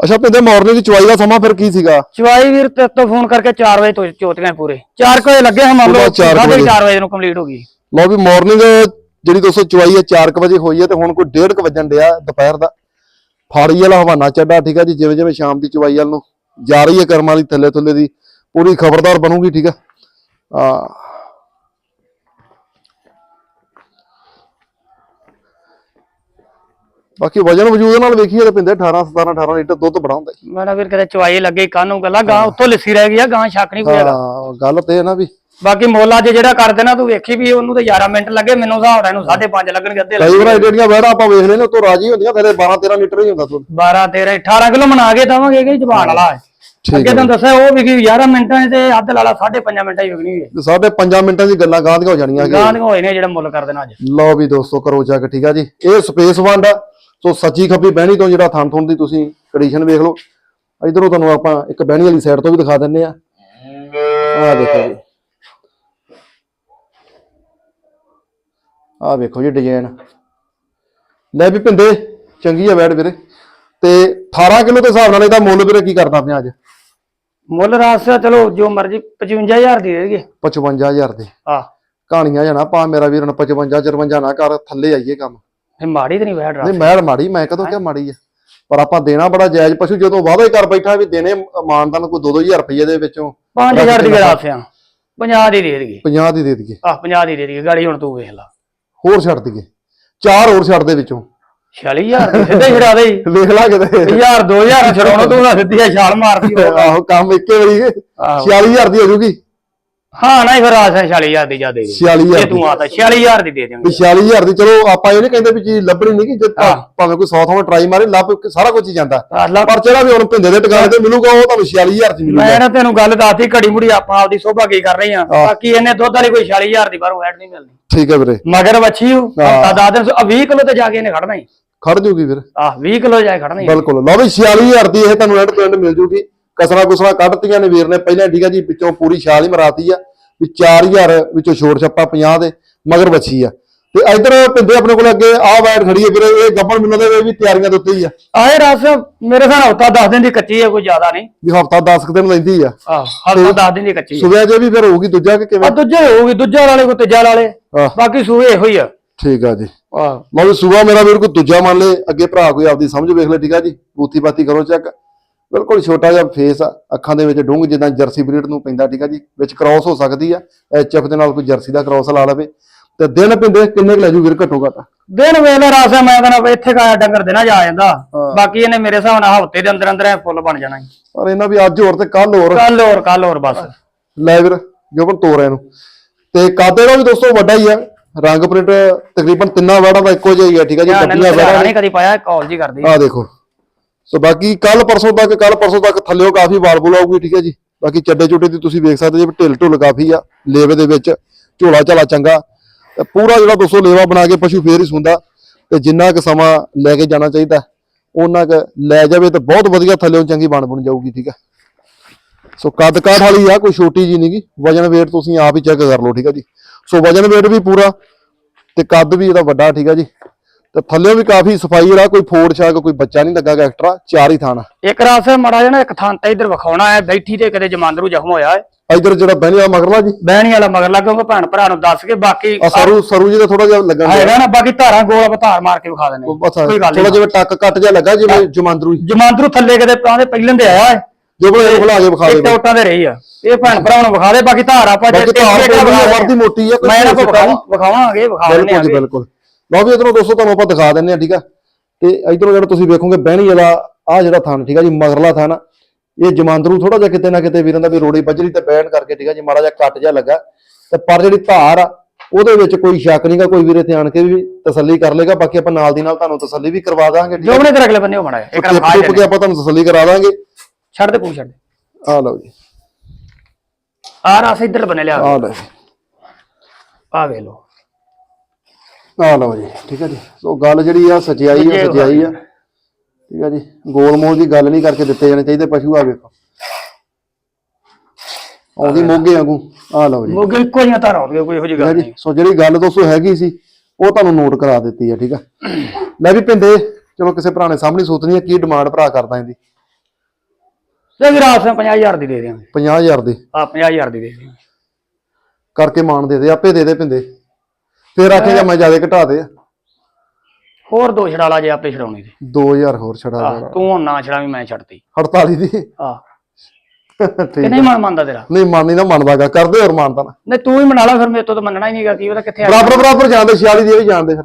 ਅੱਛਾ ਪਿੰਦੇ ਮਾਰਨਿੰਗ ਦੀ ਚਵਾਈ ਦਾ ਸਮਾਂ ਫਿਰ ਕੀ ਸੀਗਾ? ਚਵਾਈ ਵੀਰ ਤੇ ਤੋਂ ਫੋਨ ਕਰਕੇ 4 ਵਜੇ ਤੋਂ ਚੋਤੀਆਂ ਪੂਰੇ। 4 ਵਜੇ ਲੱਗੇ ਹਾਂ ਮੰਨ ਲਓ ਚਾਰ ਕੁ ਵਜੇ। 4 ਵਜੇ ਨੂੰ ਕੰਪਲੀਟ ਹੋ ਗਈ। ਲਓ ਵੀ ਮਾਰਨਿੰਗ ਜਿਹੜੀ ਦੋਸਤੋ ਚਵਾਈ ਹੈ 4 ਵਜੇ ਹੋਈ ਹੈ ਤੇ ਹੁਣ ਕੋਈ 1:30 ਵਜਣ ਡਿਆ ਦੁਪਹਿਰ ਦਾ। ਫਾੜੀ ਵਾਲਾ ਹਵਾਨਾ ਚੱਡਾ ਠੀਕ ਆ ਜੀ ਜਿਵੇਂ ਜਿਵੇਂ ਸ਼ਾਮ ਦੀ ਚਵਾਈ ਵੱਲ ਨੂੰ ਜਾ ਰਹੀ ਹੈ ਕਰਮਾਂ ਦੀ ਥੱਲੇ ਥੱਲੇ ਦੀ ਪੂਰੀ ਖਬਰਦਾਰ ਬਣੂਗੀ ਠੀਕ ਆ। ਆ ਬਾਕੀ ਵਜਨ ਵਜੂਦ ਨਾਲ ਵੇਖੀਏ ਤਾਂ ਪਿੰਦੇ 18 17 18 ਲੀਟਰ ਦੁੱਧ ਬੜਾ ਹੁੰਦਾ ਜੀ। ਮੈਂ ਨਾ ਵੀਰ ਕਿਤੇ ਚਵਾਈ ਲੱਗੇ ਕਾਨੂੰ ਗੱਲਾਂ ਗਾਂ ਉੱਥੋਂ ਲਿੱਸੀ ਰਹਿ ਗਈ ਆ ਗਾਂ ਸ਼ੱਕ ਨਹੀਂ ਹੈਗਾ। ਹਾਂ ਗੱਲ ਤੇ ਇਹ ਨਾ ਵੀ ਬਾਕੀ ਮੁੱਲ ਅੱਜ ਜਿਹੜਾ ਕਰ ਦੇਣਾ ਤੂੰ ਵੇਖੀ ਵੀ ਉਹਨੂੰ ਤੇ 11 ਮਿੰਟ ਲੱਗੇ ਮੈਨੂੰ ਹਿਸਾਬ ਨਾਲ ਇਹਨੂੰ 5.5 ਲੱਗਣਗੇ ਅੱਧੇ ਕਈ ਵਾਰ ਜਿਹੜੀਆਂ ਵਹਿੜਾ ਆਪਾਂ ਵੇਖ ਲੈਨੇ ਉਤੋਂ ਰਾਜੀ ਹੁੰਦੀਆਂ ਥਲੇ 12 13 ਲੀਟਰ ਹੀ ਹੁੰਦਾ ਦੁੱਧ। 12 13 18 ਕਿਲੋ ਮਨਾ ਕੇ ਦਵਾਂਗੇ ਕਿ ਜਵਾਨ ਵਾਲਾ ਹੈ? ਅੱਗੇ ਤੁਹਾਨੂੰ ਦੱਸਿਆ ਉਹ ਵਿਕੀ 11 ਮਿੰਟਾਂ ਤੇ ਅੱਧ ਲਾਲਾ 5.5 ਮਿੰਟਾਂ ਹੀ ਵਿਕਣੀ ਹੈ। ਤੇ ਸਾਢੇ 5 ਮਿੰਟਾਂ ਦੀ ਗੱਲਾਂ ਗਾਂ ਦੀਆਂ ਹੋ ਜਾਣੀਆਂ ਕਿ ਗਾਂ ਦੀਆਂ ਹੋਏ ਨੇ ਜਿਹੜਾ ਮੁੱਲ ਕਰ ਦੇਣਾ ਅੱਜ। ਲਓ ਵੀ ਦੋਸਤੋ ਕਰੋ ਚੈੱਕ ਠੀਕ ਆ ਜੀ। ਇਹ ਸਪੇਸ ਵੰਡ ਆ। ਸੋ ਸੱਚੀ ਖੱਬੀ ਬਹਿਣੀ ਤੋਂ ਜਿਹੜਾ ਥਣ ਥੁਣ ਦੀ ਤੁਸੀਂ ਕੰਡੀਸ਼ਨ ਵੇਖ ਲਓ ਇਧਰੋਂ ਤੁਹਾਨੂੰ ਆਪਾਂ ਇੱਕ ਬਹਿਣੀ ਵਾਲੀ ਸਾਈਡ ਤੋਂ ਵੀ ਦਿਖਾ ਦਿੰਨੇ ਆ ਆਹ ਦੇਖੋ ਜੀ। ਆਹ ਵੇਖੋ ਜੀ ਡਿਜ਼ਾਈਨ ਲੈ ਵੀ ਪਿੰਦੇ ਚੰਗੀ ਆ ਬੈਡ ਵੀਰੇ। ਤੇ 18 ਕਿਲੋ ਦੇ ਹਿਸਾਬ ਨਾਲ ਇਹਦਾ ਮੁੱਲ ਵੀਰੇ ਕੀ ਕਰਦਾ ਪਿਆ ਅੱਜ? ਮੁੱਲ ਰਾਸਾ ਚਲੋ ਜੋ ਮਰਜ਼ੀ 55000 ਦੀ ਦੇ ਦੇਗੇ 55000 ਦੇ। ਆ ਕਹਾਣੀਆਂ ਜਾਣਾ ਪਾ ਮੇਰਾ ਵੀਰ ਨੂੰ 55 54 ਨਾ ਕਰ ਥੱਲੇ ਆਈਏ ਕੰਮ। ਇਹ ਮਾੜੀ ਤੇ ਨਹੀਂ ਵੈੜ ਰਾਸ ਨਹੀਂ ਮਾੜੀ ਮੈਂ ਕਦੋਂ ਕਿਹਾ ਮਾੜੀ ਆ। ਪਰ ਆਪਾਂ ਦੇਣਾ ਬੜਾ ਜਾਇਜ਼ ਪਸ਼ੂ ਜਦੋਂ ਵਾਅਦਾ ਹੀ ਕਰ ਬੈਠਾ ਵੀ ਦੇਣੇ ਮਾਨਦਾਨ ਕੋਈ 2-2000 ਰੁਪਏ ਦੇ ਵਿੱਚੋਂ। 5000 ਦੀ ਰਾਸਿਆ 50 ਦੀ ਦੇ ਦੇਗੇ 50 ਦੀ ਦੇ ਦਈਏ। ਆ 50 ਦੀ ਦੇ ਦੇਗੇ ਗਾੜੀ ਹੁਣ ਤੂੰ ਵੇਖ ਲਾ। ਹੋਰ ਛੱਡ ਦਈਏ। ਚਾਰ ਹੋਰ ਛੱਡ ਦੇ ਵਿੱਚੋਂ। 46000 ਦੀ ਸਿੱਧੇ ਛੜਾ ਦੇ। ਵੇਖ ਲਾ ਕਿਤੇ। 1000 2000 ਛੜਾਉਣਾ ਤੂੰ ਨਾ ਸਿੱਧੀ ਛਾਲ ਮਾਰਦੀ। ਆਹੋ ਕੰਮ ਇੱਕੇ ਵਾਰੀ। ਆਹੋ। 46000 ਦੀ ਹੋ ਜੂਗੀ। ਹਾਂ ਨਾ ਫਿਰ ਰਾਸਿਆ 46000 ਦੀ ਜਾ ਦੇ ਦੇ 46000 ਜੇ ਤੂੰ ਆਦਾ 46000 ਦੀ ਦੇ ਦੇਵਾਂਗੇ 46000 ਦੀ ਚਲੋ ਆਪਾਂ ਇਹ ਨਹੀਂ ਕਹਿੰਦੇ ਵੀ ਚੀਜ਼ ਲੱਭਣੀ ਨਹੀਂ ਕਿ ਜੇ ਭਾ-। ਭਾਵੇਂ ਕੋਈ 100 ਥਾਂ ਟਰਾਈ ਮਾਰੇ ਲੱਭ ਕੇ ਸਾਰਾ ਕੁਝ ਹੀ ਜਾਂਦਾ। ਆਹ ਪਰ ਜਿਹੜਾ ਵੀ ਹੁਣ ਭਿੰਦੇ ਦੇ ਟਿਕਾਣੇ ਤੇ ਮਿਲੂਗਾ ਉਹ ਤੁਹਾਨੂੰ 46000 ਚ ਮਿਲੂਗਾ। ਮੈਂ ਨਾ ਤੈਨੂੰ ਗੱਲ ਦੱਸਤੀ ਘੜੀ ਮੁੜੀ ਆਪਾਂ ਆਪਦੀ ਸੋਭਾ ਕੀ ਕਰ ਰਹੇ ਆ ਬਾਕੀ ਇਹਨੇ ਦੁੱਧ ਵਾਲੀ ਕੋਈ 46000 ਦੀ ਬਾਹਰੋਂ ਐਡ ਨਹੀਂ ਮਿਲਦੀ। ਠੀਕ ਹੈ ਵੀਰੇ। ਮਗਰ ਵੱਛੀ ਹੂੰ। ਹਫਤਾ ਦਸ ਦਿਨ ਆ 20 ਕਿਲੋ ਤੇ ਜਾ ਕੇ ਇਹਨੇ ਖੜਨਾ ਹੀ। ਖੜ ਜੂਗੀ ਵੀਰ। ਆਹ 20 ਕਿਲੋ ਜਾ ਕੇ ਖੜਨਾ ਹੀ। ਬਿਲਕੁਲ। ਲਓ ਵੀ 46000 ਦੀ ਇਹ ਤੁਹਾਨੂੰ ਐਂਡ ਐਂਡ ਮਿਲ ਜੂਗੀ। ਕਸਰਾ ਕੁਸਰਾ ਕੱਢਤੀਆਂ ਨੇ ਵੀਰ ਨੇ। ਪਹਿਲਾਂ ਠੀਕ ਆ ਜੀ ਵਿੱਚੋਂ ਪੂਰੀ ਛਾਲ ਹੀ ਮਰਾਤੀ ਆ ਵੀ 4000 ਵਿੱਚੋਂ ਛੋੜ ਛੱਪਾ 50 ਦੇ ਮਗਰ ਬੱਚੀ ਆ। ਤੇ ਇਧਰ ਪਿੰਦੇ ਆਪਣੇ ਕੋਲ ਅੱਗੇ ਆਹ ਵੈਟ ਖੜੀ ਹੈ ਵੀਰੇ ਇਹ ਗੱਬਣ ਮਿਲਣ ਦੇ ਵੀ ਤਿਆਰੀਆਂ ਦੇ ਉੱਤੇ ਹੀ ਆ। ਆਏ ਰਸ ਮੇਰੇ ਹਿਸਾਬ ਹਫਤਾ 10 ਦਿਨ ਦੀ ਕੱਚੀ ਹੈ ਕੋਈ ਜ਼ਿਆਦਾ ਨਹੀਂ। ਵੀ ਹਫਤਾ 10 ਕੁ ਦਿਨ ਲੈਂਦੀ ਆ। ਆਹ ਹਫਤਾ 10 ਦਿਨ ਦੀ ਕੱਚੀ ਸੁਬਿਆ ਜੇ ਵੀ ਫਿਰ ਹੋਊਗੀ ਦੂਜਾ ਕਿ ਆ ਕਿਵੇਂ ਦੂਜੇ ਹੋਊਗੀ ਦੂਜੇ ਵਾਲੇ ਕੋ ਤੀਜਾ ਵਾਲੇ ਬਾਕੀ ਸੂਏ ਇਹੋ ਹੀ ਆ। ਠੀਕ ਆ ਜੀ। ਆਹ। ਲਓ ਸੁਬਾ ਮੇਰਾ ਵੀਰ ਕੋਈ ਦੂਜਾ ਮੰਨ ਲੇ ਅੱਗੇ ਭਰਾ ਕੋਈ ਆਪਦੀ ਸਮਝ ਵੇਖ ਲੈ ਠੀਕ ਆ ਜੀ। ਬੂਥੀ ਬਾਤੀ ਕਰੋ ਚੈੱਕ। ਬਿਲਕੁਲ ਛੋਟਾ ਜਿਹਾ ਫੇਸ ਆ ਅੱਖਾਂ ਦੇ ਵਿੱਚ ਡੂੰਘ ਜਿੱਦਾਂ ਜਰਸੀ ਬਰੀਡ ਨੂੰ ਪੈਂਦਾ ਠੀਕ ਆ ਜੀ ਵਿੱਚ ਕ੍ਰਾਸ ਹੋ ਸਕਦੀ ਆ ਐਚਐਫ ਦੇ ਨਾਲ ਕੋਈ ਜਰਸੀ ਦਾ ਕ੍ਰਾਸ ਲਾ ਲਵੇ। ਤੇ ਦਿਨ ਪਿੰਦੇ ਕਿੰਨੇ ਕੁ ਲੈ ਜੂ ਵੀਰ ਘੱਟੋ ਘੱਟ? ਦਿਨ ਵੇਲੇ ਰਸ ਮੈਂ ਕਹਿੰਦਾ ਇੱਥੇ ਕਾ ਡੰਗਰ ਦੇਣਾ ਜਾ ਜਾਂਦਾ। ਹਾਂ। ਬਾਕੀ ਇਹਨੇ ਮੇਰੇ ਹਿਸਾਬ ਨਾਲ ਹਫ਼ਤੇ ਦੇ ਅੰਦਰ ਅੰਦਰ ਇਹ ਫੁੱਲ ਬਣ ਜਾਣਾ ਪਰ ਇਹਨਾਂ ਵੀ ਅੱਜ ਹੋਰ ਤੇ ਕੱਲ ਹੋਰ। ਕੱਲ ਹੋਰ ਕੱਲ ਹੋਰ ਬਸ। ਲੈ ਵੀਰ ਜੋਬਨ ਤੋਰ ਇਹਨੂੰ। ਤੇ ਕਾਦੇ ਦਾ ਵੀ ਦੋਸਤੋ ਵੱਡਾ ਹੀ ਆ ਰੰਗ ਪ੍ਰਿੰਟ ਤਕਰੀਬਨ ਤਿੰਨਾਂ ਵੜਾਂ ਦਾ ਇੱਕੋ ਜਿਹਾ ਹੀ ਆ ਠੀਕ ਆ ਜੀ ਨਾਲ ਵੜਾਂ ਨਹੀਂ ਕਦੀ ਪਾਇਆ ਕਾਲ ਜੀ ਕਰਦੀ ਆ। ਦੇਖੋ। ਸੋ ਬਾਕੀ ਕੱਲ ਪਰਸੋਂ ਤੱਕ ਕੱਲ ਪਰਸੋਂ ਤੱਕ ਥੱਲਿਓ ਕਾਫੀ ਵਾਲ ਬੁਲ ਆਊਗੀ, ਠੀਕ ਹੈ ਜੀ? ਬਾਕੀ ਚੱਡੇ ਚੁੱਡੇ ਦੀ ਤੁਸੀਂ ਵੇਖ ਸਕਦੇ ਜੇ ਵੀ ਢਿੱਲ ਢੁੱਲ ਕਾਫੀ ਆ, ਲੇਵੇ ਦੇ ਵਿੱਚ, ਝੋਲਾ ਝਾਲਾ ਚੰਗਾ। ਪੂਰਾ ਜਿਹੜਾ ਦੋਸਤੋ ਲੇਵਾ ਬਣਾ ਕੇ ਪਸ਼ੂ ਫੇਰ ਹੀ ਸੁੰਦਾ, ਤੇ ਜਿੰਨਾ ਕੁ ਸਮਾਂ ਲੈ ਕੇ ਜਾਣਾ ਚਾਹੀਦਾ ਉਹਨਾਂ ਕੁ ਲੈ ਜਾਵੇ ਤਾਂ ਬਹੁਤ ਵਧੀਆ ਥੱਲਿਓਂ ਚੰਗੀ ਬਣ ਬਣ ਜਾਊਗੀ, ਠੀਕ ਹੈ? ਸੋ ਕੱਦ ਕਾਠ ਵਾਲੀ ਆ, ਕੋਈ ਛੋਟੀ ਜੀ ਨਹੀਂਗੀ ਵਜਨ weight ਤੁਸੀਂ ਆਪ ਹੀ ਚੈੱਕ ਕਰ ਲਓ, ਠੀਕ ਹੈ ਜੀ? ਸੋ ਵਜਨ weight ਵੀ ਪੂਰਾ, ਤੇ ਕੱਦ ਵੀ ਇਹਦਾ ਵੱਡਾ, ਠੀਕ ਹੈ ਜੀ? ਤੇ ਥੱਲੇ ਵੀ ਕਾਫੀ ਸਫ਼ਾਈ ਵਾਲਾ ਕੋਈ ਫੋੜ ਛਾਗ ਕੋਈ ਬੱਚਾ ਨਹੀਂ ਲੱਗਾ ਐਕਸਟਰਾ ਚਾਰ ਹੀ ਥਾਣਾ ਇੱਕ ਰਸ ਮੜਾ ਜਣਾ ਇੱਕ ਥਾਂ ਤੇ ਇਧਰ ਵਿਖਾਉਣਾ ਹੈ ਬੈਠੀ ਤੇ ਕਦੇ ਜਮਾਂਦਰੂ ਜ਼ਖਮ ਹੋਇਆ ਹੈ। ਇਧਰ ਜਿਹੜਾ ਬਹਿਣੇ ਵਾਲਾ ਮਗਰਲਾ ਜੀ? ਬਹਿਣੀ ਵਾਲਾ ਮਗਰ ਲੱਗੂਗਾ ਭੈਣ ਭਰਾ ਨੂੰ ਦੱਸ ਕੇ ਬਾਕੀ ਸਰੂ ਸਰੂ ਜੀ ਦਾ ਥੋੜਾ ਜਿਹਾ ਲੱਗਣ। ਹੈਗਾ ਨਾ ਬਾਕੀ ਧਾਰਾਂ ਗੋਲ ਧਾਰ ਮਾਰ ਕੇ ਵਿਖਾ ਦਿੰਦੇ ਕੋਈ ਗੱਲ ਥੋੜਾ ਜਿਹਾ ਟੱਕ ਕੱਟ ਜਿਹਾ ਲੱਗਾ ਜਿਵੇਂ ਜਮਾਂਦਰੂ ਜਮਾਂਦਰੂ ਥੱਲੇ ਕਦੇ ਪਾਉਂਦੇ ਪਹਿਲਾਂ ਦੇ ਆਇਆ ਹੈ। ਜੋ ਕੋਲ ਖੁਲਾ ਕੇ ਵਿਖਾ ਇੱਕ ਦੇ ਟੋਟਾਂ ਦੇ ਰਹੀ ਆ। ਇਹ ਭੈਣ ਭਰਾ ਨੂੰ ਵਿਖਾ ਦੇ ਬਾਕੀ ਧਾਰ ਆਪਾਂ ਨਹੀਂ ਵਰਦੀ ਮੋਟੀ ਆ ਮੈਂ ਇਹਨਾਂ ਕੋ। ਵਿਖਾਵਾਂਗੇ ਵਿਖਾ ਦਿੰਦੇ ਬਿਲਕੁਲ ਜੀ ਆ ਬਿਲਕੁਲ। ਲਓ ਵੀ ਇਧਰੋਂ ਦੋਸਤੋ ਤੁਹਾਨੂੰ ਆਪਾਂ ਦਿਖਾ ਦਿੰਨੇ ਆ ਠੀਕ ਆ? ਤੇ ਇਧਰੋਂ ਜਿਹੜਾ ਤੁਸੀਂ ਵੇਖੋਗੇ ਬਹਿਣੀ ਵਾਲਾ ਆ ਜਿਹੜਾ ਥਾਨ ਠੀਕ ਆ ਜੀ ਮਗਰਲਾ ਥਾਨ ਇਹ ਜਮਾਂਦਰੂ ਥੋੜਾ ਜਿਹਾ ਕਿਤੇ ਨਾ ਕਿਤੇ ਵੀਰਾਂ ਦਾ ਵੀ ਰੋੜੀ ਬੱਜਰੀ ਤੇ ਬੈਣ ਕਰਕੇ ਠੀਕ ਆ ਜੀ ਮਾੜਾ ਜਿਹਾ ਕੱਟ ਜਿਹਾ ਲੱਗਾ। ਤੇ ਪਰ ਜਿਹੜੀ ਧਾਰ ਆ ਉਹਦੇ ਵਿੱਚ ਕੋਈ ਸ਼ੱਕ ਨਹੀਂਗਾ ਕੋਈ ਵੀਰੇ ਤੇ ਆਣ ਕੇ ਵੀ ਤਸੱਲੀ ਕਰ ਲੇਗਾ ਬਾਕੀ ਆਪਾਂ ਨਾਲ ਦੀ ਨਾਲ ਤੁਹਾਨੂੰ ਤਸੱਲੀ ਵੀ ਕਰਵਾ ਦਾਂਗੇ ਠੀਕ ਜੋ ਆ ਬਣੇ ਤੇ ਅਗਲੇ ਬੰਨੇ ਹੋ ਮੜਾ ਇੱਕ ਚੁੱਪ ਕੇ ਆਪਾਂ ਤੁਹਾਨੂੰ ਤਸੱਲੀ ਕਰਾ ਦਾਂਗੇ। ਛੱਡ ਦੇ ਪੂ ਛੱਡ ਦੇ। ਆ ਲਓ ਜੀ। ਆ ਰਸ ਇੱਧਰ ਬੰਨੇ ਲਿਆ। ਆ ਲਓ ਜੀ। ਆ ਵੇ ਲੋ ਆ ਲਓ ਜੀ ਠੀਕ ਹੈ ਜੀ। ਸੋ ਗੱਲ ਜਿਹੜੀ ਆ ਸਚਾਈ ਆ ਸੱਚਾਈ ਆ। ਠੀਕ ਹੈ ਜੀ ਗੋਲ ਮੋਲ ਦੀ ਗੱਲ ਨਹੀਂ ਕਰਕੇ ਦਿੱਤੇ ਜਾਣੇ ਚਾਹੀਦੇ ਪਸ਼ੂ ਆ ਵੇਖੋ। ਆਉਂਦੀ ਮੋਗੇ ਵਾਂਗੂ। ਆ ਲਓ ਜੀ। ਮੋਗੇ ਇੱਕੋ ਜਿਹੀਆਂ ਧਾਰਾਂ ਆਉਂਦੀਆਂ ਕੋਈ ਇਹੋ ਜਿਹੀ ਗੱਲ ਨਹੀਂ। ਸੋ ਜਿਹੜੀ ਗੱਲ ਦੋਸਤੋ ਹੈਗੀ ਸੀ ਉਹ ਤੁਹਾਨੂੰ ਨੋਟ ਕਰਾ ਦਿੱਤੀ ਆ ਠੀਕ ਆ। ਲੈ ਵੀ ਪਿੰਦੇ ਚਲੋ ਕਿਸੇ ਭਰਾ ਨੇ ਸਾਹਮਣੇ ਸੋਚਣੀ ਆ ਕੀ ਡਿਮਾਂਡ ਭਰਾ ਕਰਦਾ ਇਹਦੀ। ਤੇ ਵੀ ਰਾਸ 50000 ਦੀ ਦੇ ਦਿਆਂਗੇ। 50000 ਦੀ। ਆ 50000 ਦੀ ਦੇ ਦਿਆਂਗੇ। ਕਰਕੇ ਮਾਨ ਦੇ ਦੇ ਆਪੇ ਦੇ ਦੇ ਪਿੰਦੇ ਫੇਰ ਆਖੇਗਾ ਮੈਂ ਜ਼ਿਆਦਾ ਘਟਾ ਦੇ ਹੋਰ ਦੋ ਛੜਾਲਾ ਜੇ ਆਪੇ ਛਡਾਉਣੀ ਸੀ। 2000 ਹੋਰ ਛੜਾ ਆਹ, ਤੂੰ ਹੁਣ ਨਾ ਛੜਾਵੀਂ ਮੈਂ ਛੱਡਤੀ। 48 ਦੀ। ਆ ਠੀਕ ਕਿ ਨਹੀਂ ਮਨ ਮੰਨਦਾ ਤੇਰਾ? ਨਹੀਂ ਮੰਨ ਨਾ ਮੰਨਦਾਗਾ ਕਰਦੇ ਹੋਰ ਮੰਨਦਾ ਨਾ ਨਹੀਂ ਤੂੰ ਹੀ ਮਨਾ ਲਾ ਫਿਰ ਮੇਰੇ ਤੋਂ ਤਾਂ ਮੰਨਣਾ ਹੀ ਨਹੀਂਗਾ ਕੀ ਉਹਦਾ ਕਿੱਥੇ ਆ ਬਰਾਬਰ ਬਰਾਬਰ ਜਾਂਦੇ 46 ਦੀ ਇਹ ਵੀ ਜਾਣਦੇ ਫਿਰ।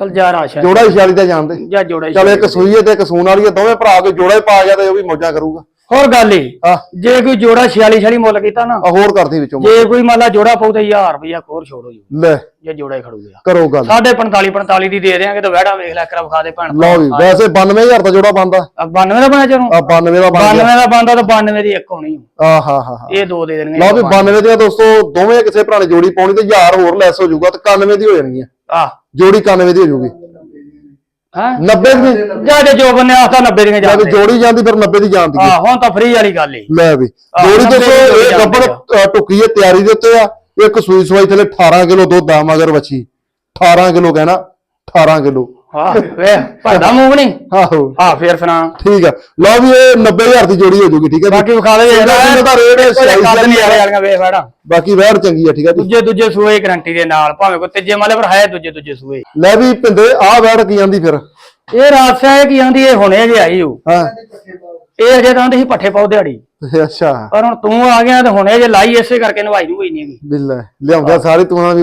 ਚਲ ਜਾ ਰਾਸ਼ਾ ਜੋੜਾ ਹੀ 46 ਦਾ ਜਾਣਦੇ ਜਾ ਜੋੜਾ ਹੀ ਚਲ ਇੱਕ ਸੂਈ ਹੈ ਤੇ ਇੱਕ ਸੂਣ ਵਾਲੀ ਹੈ ਦੋਵੇਂ ਭਰਾ ਕੇ ਜੋੜਾ ਹੀ ਪਾ ਗਿਆ ਤੇ ਉਹ ਵੀ ਮੌਜਾਂ ਕਰੂਗਾ। ਹੋਰ ਗੱਲ ਹੀ। ਆ ਜੇ ਕੋਈ ਜੋੜਾ 46 ਛੜੀ ਮੁੱਲ ਕੀਤਾ ਨਾ ਆ ਹੋਰ ਕਰਦੀ ਵਿੱਚੋਂ ਜੇ ਕੋਈ ਮੰਨ ਲਾ ਜੋੜਾ ਤੇ 1000 ਰੁਪਇਆ ਹੋਰ ਛੋੜੋ ਜੀ ਲੈ। ਜੇ ਜੋੜਾ ਹੀ ਖੜੂਗਾ ਕਰੋ ਗੱਲ। ਸਾਢੇ 45 45 ਦੀ ਦੇ ਦੇਾਂਗੇ ਤਾਂ ਵਹਿੜਾ ਵੇਖ ਲੈ ਕਰ ਵਿਖਾ ਦੇ ਭੈਣ ਲਓ ਵੀ ਵੈਸੇ 92000 ਦਾ ਜੋੜਾ ਬੰਦਾ ਆ 92 ਦਾ ਬਣਾ ਚਰੋਂ ਆ 92 ਦਾ ਗਿਆ। 92 ਦਾ ਬੰਦਾ ਤਾਂ 92 ਦੀ ਇੱਕ ਹੋਣੀ। ਆ ਹਾਂ ਹਾਂ ਹਾਂ। ਇਹ ਦੋ ਦੇ ਦੇਣਗੇ ਲਓ ਵੀ 92 ਦੀਆਂ ਦੋਸਤੋ ਦੋਵੇਂ ਕਿਸੇ ਭਰਾ ਨੇ ਜੋੜੀ ਪਾਉਣੀ ਤੇ 1000 ਹੋਰ ਲੈਸ ਹੋ ਜਾਊਗਾ ਤੇ 91 ਦੀ ਹੋ ਜਾਣਗੀਆਂ। ਆ। ਜੋੜੀ 91 ਦੀ ਹੋ ਜਾਊਗੀ। ਹਾਂ? 90 ਦੀ ਜਾ ਜੇ ਜੋ ਬੰਨੇ ਆਸਤਾ 90 ਦੀਆਂ ਲੈ ਵੀ ਜਾਂਦੇ ਜੋੜੀ ਜਾਂਦੀ ਫਿਰ 90 ਦੀ ਜਾਂਦੀ ਆ ਹੁਣ ਤਾਂ ਫ੍ਰੀ ਵਾਲੀ ਗੱਲ ਈ ਲੈ ਵੀ ਆਹ, ਜੋੜੀ 90 ਦੋਸਤੋ ਦੀ ਇਹ ਜਾਂਦੀ ਗੱਬੜ ਆ। ਅ, ਟੁੱਕੀ ਹੈ ਤਿਆਰੀ ਦੇ ਉੱਤੇ ਆ। ਇੱਕ ਸੂਈ ਸਵਾਈ ਥਲੇ 18 ਕਿਲੋ ਦੁੱਧ ਆ ਮਗਰ ਵੱਛੀ। 18 ਕਿਲੋ ਕਹਿਣਾ 18 ਕਿਲੋ। ਹਾਂ ਵੇ ਭਾਦਾ ਮੂੰਹ ਨਹੀਂ? ਆਹੋ। ਆ ਫੇਰ ਸੁਣਾ। ਠੀਕ ਆ। ਲਓ ਵੀ ਇਹ 90000 ਦੀ ਜੋੜੀ ਹੋ ਜਾਊਗੀ ਠੀਕ ਹੈ ਜੀ? ਬਾਕੀ ਵਿਖਾ ਦੇ ਇਹਦਾ ਇਹਦਾ ਰੇਟ ਹੈ ਕੋਈ ਕੱਦ ਨਹੀਂ 46,000 ਵਾਲੀਆਂ ਵੇ ਵੜਾ ਬਾਕੀ ਵੈੜ ਚੰਗੀ ਆ ਠੀਕ ਹੈ ਜੀ? ਦੂਜੇ ਦੂਜੇ ਸੂਏ ਗਰੰਟੀ ਦੇ ਨਾਲ ਭਾਵੇਂ ਕੋਈ ਤੀਜੇ ਮਾਲੇ ਪਰ ਹੈ ਦੂਜੇ ਦੂਜੇ ਸੂਏ। ਲੈ ਵੀ ਪਿੰਦੇ ਆ ਵੈੜ ਕੀ ਜਾਂਦੀ ਫਿਰ? ਇਹ ਰਾਸਿਆ ਕੀ ਆਂਦੀ ਇਹ ਹੁਣੇ ਜੇ ਆਈ ਹੋ ਹਾਂ। ਇਹ ਅਜੇ ਤਾਂ ਆਂਦੀ ਸੀ ਪੱਠੇ ਪਾਉ ਦਿਹਾੜੀ। ਅੱਛਾ। ਪਰ ਹੁਣ ਤੂੰ ਆ ਗਿਆ ਤੇ ਹੁਣੇ ਜੇ ਲਾਈ ਇਸੇ ਕਰਕੇ ਨਵਾਈ ਨੂੰ ਹੋਈ ਨਹੀਂ ਹੈਗੀ। ਬਿੱਲਾ ਲਿਆਉਂਦਾ ਸਾਰੇ ਤੂੰ ਵੀ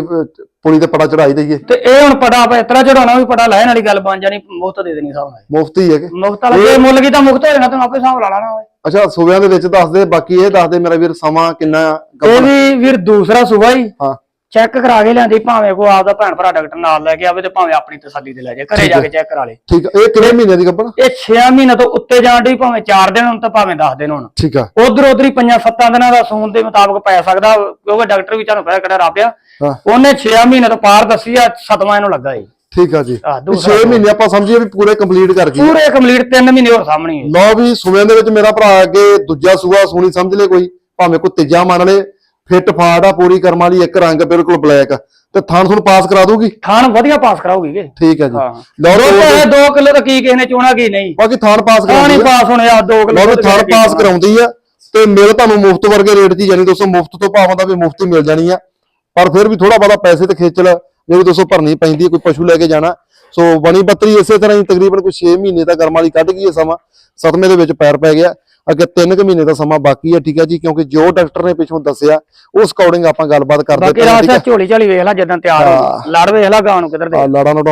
ਪੁਲੀ ਤੇ ਪੜਾ ਚੜਾਈ ਦਈਏ। ਤੇ ਇਹ ਹੁਣ ਪਟਾ ਪੈ ਇਤਰਾ ਚੜਾਉਣਾ ਵੀ ਪਟਾ ਲੈਣ ਵਾਲੀ ਗੱਲ ਬਣ ਜਾਣੀ ਮੁਫਤ ਦੇ ਦੇਣੀ ਹਿਸਾਬ ਨਾਲ। ਮੁਫਤੀ ਹੈ ਕਿ? ਮੁਫਤ ਵਾਲਾ ਜੇ ਮੁੱਲ ਕੀ ਤਾਂ ਮੁਫਤ ਹੋ ਜਾਣਾ ਤੈਨੂੰ ਆਪੇ ਹਿਸਾਬ ਲਾ ਲੈਣਾ ਓਏ ਅੱਛਾ ਸੂਬਿਆਂ ਦੇ ਵਿੱਚ ਦੱਸ ਦੇ ਬਾਕੀ ਇਹ ਦੱਸ ਦੇ ਮੇਰਾ ਵੀਰ ਸਮਾਂ ਕਿੰਨਾ ਆ? ਇਹ ਵੀ ਵੀਰ ਦੂਸਰਾ ਸੂਬਾ ਹੀ। ਹਾਂ। ਚੈੱਕ ਕਰਾ ਕੇ ਲਿਆਂਦੀ ਭਾਵੇਂ ਕੋ ਆਪਦਾ ਭੈਣ ਭਰਾ ਡਾਕਟਰ ਨਾਲ ਲੈ ਕੇ ਆਵੇ ਤੇ ਭਾਵੇਂ ਆਪਣੀ ਤਸੱਲੀ ਤੇ ਲੈ ਜਾਏ ਘਰੇ ਜਾ ਕੇ ਚੈੱਕ ਕਰਾ ਲੇ। ਠੀਕ ਆ ਇਹ ਕਿੰਨੇ ਮਹੀਨੇ ਦੀ ਗੱਬਣ ਇਹ 6 ਮਹੀਨੇ ਤੋਂ ਉੱਤੇ ਜਾਣ ਦੀ ਭਾਵੇਂ 4 ਦਿਨ ਹੁਣ ਤਾਂ ਭਾਵੇਂ 10 ਦਿਨ ਹੁਣ। ਠੀਕ ਆ। ਉਧਰ ਉਧਰ ਹੀ ਪੰਜਾਂ ਸੱਤਾਂ ਦਿਨਾਂ ਦਾ ਸੂਨ ਦੇ ਮੁਤਾਬਕ ਪੈ ਸਕਦਾ ਕਿਉਂਕਿ ਡਾਕਟਰ ਵੀ ਤੁਹਾਨੂੰ ਪਤਾ ਕਿਹੜਾ ਰਾਪਿਆ ਹਾਂ। ਉਹਨੇ 6 ਮਹੀਨੇ ਤੋਂ ਪਾਰ ਦੱਸੀ ਆ ਸਤਵਾਂ ਇਹਨੂੰ ਲੱਗਾ ਏ। ਠੀਕ ਆ ਜੀ। ਆਹ, ਦੂਸਰਾ 6 ਮਹੀਨੇ ਆਪਾਂ ਸਮਝੀਏ ਵੀ ਪੂਰੇ ਕੰਪਲੀਟ ਕਰ ਗਏ। ਪੂਰੇ ਕੰਪਲੀਟ 3 ਮਹੀਨੇ ਹੋਰ ਸਾਹਮਣੇ ਲਓ ਵੀ ਸੂਬਿਆਂ ਦੇ ਵਿੱਚ ਮੇਰਾ ਭਰਾ ਅੱਗੇ ਦੂਜਾ ਸੂਆ ਸੋਣੀ ਸਮਝ ਲੈ ਕੋਈ ਭਾਵੇਂ ਕੋਈ ਤੀਜਾ ਮੰਨ ਲੈ ਫਿੱਟ ਫਾੜ ਆ ਪੂਰੀ ਕਰਮ ਵਾਲੀ ਇੱਕ ਰੰਗ ਬਿਲਕੁਲ ਬਲੈਕ। ਤੇ ਥਣ ਤੁਹਾਨੂੰ ਪਾਸ ਕਰਾ ਦੂਗੀ ਥਾਣ ਵਧੀਆ ਪਾਸ ਕਰਾਉਗੀ ਕਿ? ਠੀਕ ਆ ਜੀ। ਹਾਂ। ਲਓ ਦੋ ਵੀ ਪੈਸੇ 2 ਕਿਲੋ ਤਾਂ ਕੀ ਕਿਸੇ ਨੇ ਚੋਣਾ ਕੀ ਨਹੀਂ। ਬਾਕੀ ਥਣ ਪਾਸ ਹੀ ਆ। ਪਾਸ ਹੋਣੇ ਆ 2 ਕਿਲੋ ਲਓ ਥਣ ਪਾਸ ਕਰਾਉਂਦੀ ਆ। ਤੇ ਮਿਲ ਤੁਹਾਨੂੰ ਮੁਫਤ ਵਰਗੇ ਰੇਟ 'ਚ ਹੀ ਜਾਨੀ ਦੋਸਤੋ ਮੁਫਤ ਤੋਂ ਭਾਵਾਂ ਦਾ ਵੀ ਮੁਫਤ ਹੀ ਮਿਲ ਜਾਣੀ ਆ। ਪਰ ਫਿਰ ਵੀ ਥੋੜਾ ਬਹੁਤਾ ਪੈਸੇ ਤੇ ਖੇਚਲ ਜਿਹੜੀ ਦੋਸਤੋ ਭਰਨੀ ਪੈਂਦੀ ਹੈ ਕੋਈ ਪਸ਼ੂ ਲੈ ਕੇ ਜਾਣਾ। ਸੋ ਬਣੀ ਬੱਤਰੀ ਇਸੇ ਤਰ੍ਹਾਂ ਹੀ ਤਕਰੀਬਨ ਕੋਈ 6 ਮਹੀਨੇ ਦਾ ਕਰਮ ਵਾਲੀ ਕੱਢ ਗਈ ਹੈ ਸਮਾਂ। ਸਤਵੇਂ ਦੇ ਵਿੱਚ ਪੈਰ ਪੈ ਗਿਆ। ਅੱਗੇ 3 ਕੁ ਮਹੀਨੇ ਦਾ ਸਮਾਂ ਬਾਕੀ ਹੈ ਠੀਕ ਹੈ ਜੀ ਕਿਉਂਕਿ ਜੋ ਡਾਕਟਰ ਨੇ ਪਿੱਛੋਂ ਦੱਸਿਆ ਉਸ ਅਕੋਰਡਿੰਗ ਆਪਾਂ ਗੱਲਬਾਤ ਕਰਦੇ ਬਾਕੀ ਰਾਸਾ ਝੋਲੀ ਝਾਲੀ ਵੇਖ ਲੈ ਜਦੋਂ ਤਿਆਰ ਹੋ ਲੜ ਵੇਖ ਲੈ ਗਾਂ ਨੂੰ ਕਿੱਧਰ ਦੇ।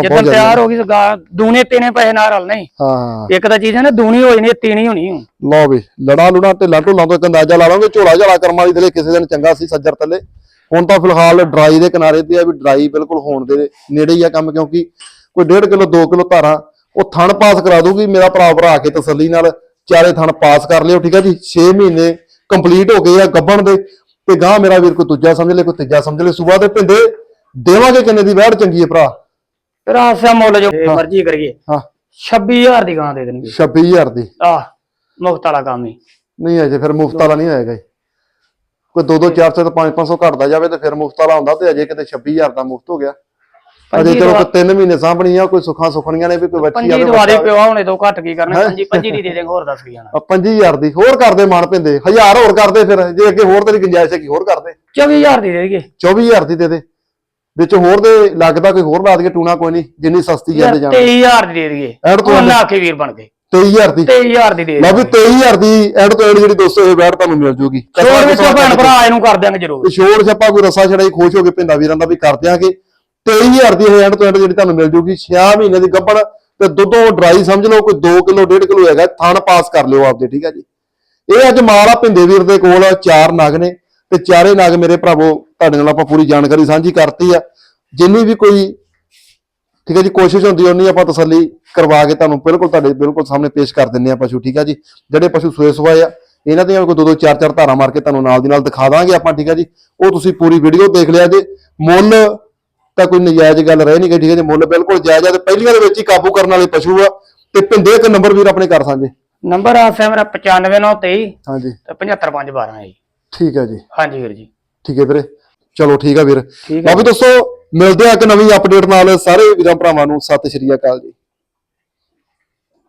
ਜਦੋਂ ਤਿਆਰ ਹੋ ਗਈ ਤਾਂ ਗਾਂ ਦੂਨੇ ਤੀਨੇ ਪੈਸੇ ਨਾਲ ਰਲ ਨਹੀਂ। ਹਾਂ। ਇੱਕ ਤਾਂ ਚੀਜ਼ ਹੈ ਨਾ ਦੂਣੀ ਹੋ ਜਾਣੀ ਤੀਣੀ ਹੋਣੀ। ਲਓ ਵੀ ਲੜਾ ਲੁੜਾ ਤੇ ਲਾਟੋ ਲਾਂਦੋ ਇੱਕ ਅੰਦਾਜ਼ਾ ਲਾ ਲਵਾਂਗੇ ਝੋਲਾ ਝਾਲਾ ਕਰਮ ਵਾਲੀ ਥਲੇ ਕਿਸੇ ਦਿਨ ਚੰਗਾ ਸੀ ਸੱਜਰ ਥੱਲੇ। ਹੁਣ ਤਾਂ ਫਿਲਹਾਲ ਡਰਾਈ ਦੇ ਕਿਨਾਰੇ ਤੇ ਆ ਵੀ ਡਰਾਈ ਬਿਲਕੁਲ ਹੋਣ ਦੇ ਨੇੜੇ ਹੀ ਆ ਕੰਮ ਕਿਉਂਕਿ ਕੋਈ 1.5 ਕਿਲੋ 2 ਕਿਲੋ ਧਾਰਾਂ ਉਹ ਥਣ ਪਾਸ ਕਰਾ ਦੂਗੀ ਮੇਰਾ ਭਰਾ ਭਰਾ ਕੇ ਤਸੱਲੀ ਨਾਲ ਚਾਰੇ ਥਣ ਪਾਸ ਕਰ ਲਿਓ ਠੀਕ ਹੈ ਜੀ? 6 ਮਹੀਨੇ ਕੰਪਲੀਟ ਹੋ ਗਏ ਆ ਗੱਬਣ ਦੇ ਤੇ ਗਾਂ ਮੇਰਾ ਵੀਰ ਕੋਈ ਦੂਜਾ ਸਮਝ ਲੈ ਕੋਈ ਤੀਜਾ ਸਮਝ ਲੈ। ਸੂਬਾ ਦੇ ਪਿੰਦੇ ਦੇਵਾਂਗੇ ਕਿੰਨੇ ਦੀ ਵੈੜ ਚੰਗੀ ਹੈ ਭਰਾ? ਰਾਸਾ ਮੁੱਲ ਜੋ ਮਰਜ਼ੀ ਕਰੀਏ। ਹਾਂ। 26000 ਦੀ ਗਾਂ ਦੇ ਦੇਣਗੇ 26000 ਦੀ। ਆਹ ਮੁਫਤ ਵਾਲਾ ਕੰਮ ਹੀ ਨਹੀਂ ਅਜੇ ਫਿਰ ਮੁਫਤ ਵਾਲਾ ਨਹੀਂ ਹੋਏਗਾ। ਕੋਈ 2 2 400 ਤੇ 5 500 ਘਟਦਾ ਜਾਵੇ ਤੇ ਫਿਰ ਮੁਫਤ ਵਾਲਾ ਹੁੰਦਾ ਤੇ ਅਜੇ ਕਿਤੇ 26000 ਦਾ ਮੁਫਤ ਹੋ ਗਿਆ। ਅਜੇ ਪੰਜੀ ਚਲੋ 3 ਮਹੀਨੇ ਸਾਂਭਣੀ ਆ ਕੋਈ ਸੁੱਖਾਂ ਸੁੱਖਣੀਆਂ ਨੇ ਵੀ ਕੋਈ ਬੱਚੀ ਪੰਜੀ ਆਵੇ ਦਵਾ ਦੇ ਪਿਓ ਹੁਣੇ ਤੋਂ ਘੱਟ ਕੀ ਕਰਨਾ ਪੰਜੀ ਪੰਜੀ ਦੀ ਦੇ ਦੇਂਗੇ ਹੋਰ ਦੱਸ ਕੀ ਜਾਣਾ। 25000 ਦੀ ਹੋਰ ਕਰਦੇ ਮਨ ਪਿੰਦੇ 1000 ਹੋਰ ਕਰਦੇ ਫਿਰ ਜੇ ਅੱਗੇ ਹੋਰ ਤੇਰੀ ਗੁੰਜਾਇਸ਼ ਹੈ ਕਿ ਹੋਰ ਕਰਦੇ 24000 ਦੀ ਦੇ ਦੇਗੇ 24000 ਦੀ ਦੇ ਦੇ ਵਿੱਚ ਹੋਰ ਦੇ ਲੱਗਦਾ ਕੋਈ ਹੋਰ ਲਾ ਦਈਏ ਟੂਣਾ ਕੋਈ ਨਹੀਂ ਜਿੰਨੀ ਸਸਤੀ ਜਾਂਦੇ ਜਾਣ। 23000 ਦੀ ਦੇ ਦੇਗੇ ਐਡ ਤੋਂ ਉਹਨਾਂ ਆਖੇ ਵੀਰ ਬਣ ਕੇ। 23000 ਦੀ। 23000 ਦੀ ਦੇ ਲਓ ਵੀ ਦੇਗੇ 23000 ਦੀ ਐਡ ਤੋਂ ਐਡ ਜਿਹੜੀ ਬੈਠ ਤੁਹਾਨੂੰ ਮਿਲ ਜੂਗੀ। ਛੋੜ ਵਿੱਚ ਭੈਣ ਭਰਾ ਇਹਨੂੰ ਕਰ ਦਿਆਂਗੇ ਜ਼ਰੂਰ। ਛੋੜ ਛੱਪਾ ਕੋਈ ਰਸਾ ਛੜਾਈ ਖੁਸ਼ ਹੋ ਕੇ ਪਿੰਡਾ ਵੀਰਾਂ ਦਾ ਵੀ ਕਰ ਦਿਆਂਗੇ। 23000 ਦੀ ਇਹ ਤੋਂ ਐਂਡ ਜਿਹੜੀ ਤੁਹਾਨੂੰ ਮਿਲ ਜੂਗੀ 6 ਮਹੀਨੇ ਦੀ ਗੱਭਣ ਤੇ ਦੁੱਧੋਂ ਡਰਾਈ ਸਮਝ ਲਓ, ਕੋਈ 2 ਕਿਲੋ 1.5 ਕਿਲੋ ਹੈਗਾ, ਥਣ ਪਾਸ ਕਰ ਲਿਓ ਆਪਦੇ, ਠੀਕ ਹੈ ਜੀ। ਇਹ ਅੱਜ ਮਾਲ ਆ ਪਿੰਦੇ ਵੀਰ ਦੇ ਕੋਲ, ਚਾਰ ਨਗ ਨੇ, ਤੇ ਚਾਰੇ ਨਗ ਮੇਰੇ ਭਰਾਵੋ, ਤੁਹਾਡੇ ਨਾਲ ਆਪਾਂ ਪੂਰੀ ਜਾਣਕਾਰੀ ਸਾਂਝੀ ਕਰਤੀ ਆ। ਜਿੰਨੀ ਵੀ ਕੋਈ, ਠੀਕ ਹੈ ਜੀ, ਕੋਸ਼ਿਸ਼ ਹੁੰਦੀ ਉਹਨੀ ਆਪਾਂ ਤਸੱਲੀ ਕਰਵਾ ਕੇ ਤੁਹਾਨੂੰ ਬਿਲਕੁਲ ਤੁਹਾਡੇ ਬਿਲਕੁਲ ਸਾਹਮਣੇ ਪੇਸ਼ ਕਰ ਦਿੰਨੇ ਆ ਪਸ਼ੂ, ਠੀਕ ਹੈ ਜੀ। ਜਿਹੜੇ ਪਸ਼ੂ ਸੋਏ ਸਵਾਏ ਆ, ਇਹਨਾਂ ਦੀਆਂ ਕੋਈ ਦੋ ਦੋ ਚਾਰ ਚਾਰ ਧਾਰਾ ਮਾਰ ਕੇ ਤੁਹਾਨੂੰ ਨਾਲ ਦੀ ਨਾਲ ਦਿਖਾ ਦਾਂਗੇ ਆਪਾਂ, ਠੀਕ ਹੈ ਜੀ। ਉਹ ਤੁਸੀਂ ਪੂਰੀ ਵੀਡੀਓ ਦੇਖ ਲਿਆ ਜੇ। ਮੁੱਲ ਤਾਂ ਕੋਈ ਨਜਾਇਜ਼ ਗੱਲ ਰਹਿ ਨਹੀਂ ਗਈ ਠੀਕ ਹੈ ਜੀ? ਮੁੱਲ ਬਿਲਕੁਲ ਜਾਇਜ਼ ਆ ਤੇ ਪਹਿਲੀਆਂ ਦੇ ਵਿੱਚ ਹੀ ਕਾਬੂ ਕਰਨ ਵਾਲੇ ਪਸ਼ੂ ਆ। ਤੇ ਪਿੰਦੇ ਇੱਕ ਨੰਬਰ ਵੀਰ ਆਪਣੇ ਕਰ ਸਾਂਝੇ। ਨੰਬਰ ਆ ਸੇ ਮੇਰਾ 95923 ਹਾਂਜੀ। ਤੇ 75512 ਹੈ ਜੀ। ਠੀਕ ਹੈ ਜੀ। ਹਾਂਜੀ ਵੀਰ ਜੀ। ਠੀਕ ਹੈ ਵੀਰੇ। ਚਲੋ ਠੀਕ ਹੈ ਵੀਰ। ਵੀ ਦੋਸਤੋ ਮਿਲਦੇ ਆ ਇੱਕ ਨਵੀਂ ਅਪਡੇਟ ਨਾਲ ਸਾਰੇ ਵੀਰਾਂ ਭਰਾਵਾਂ ਨੂੰ। ਸਤਿ ਸ਼੍ਰੀ ਅਕਾਲ ਜੀ।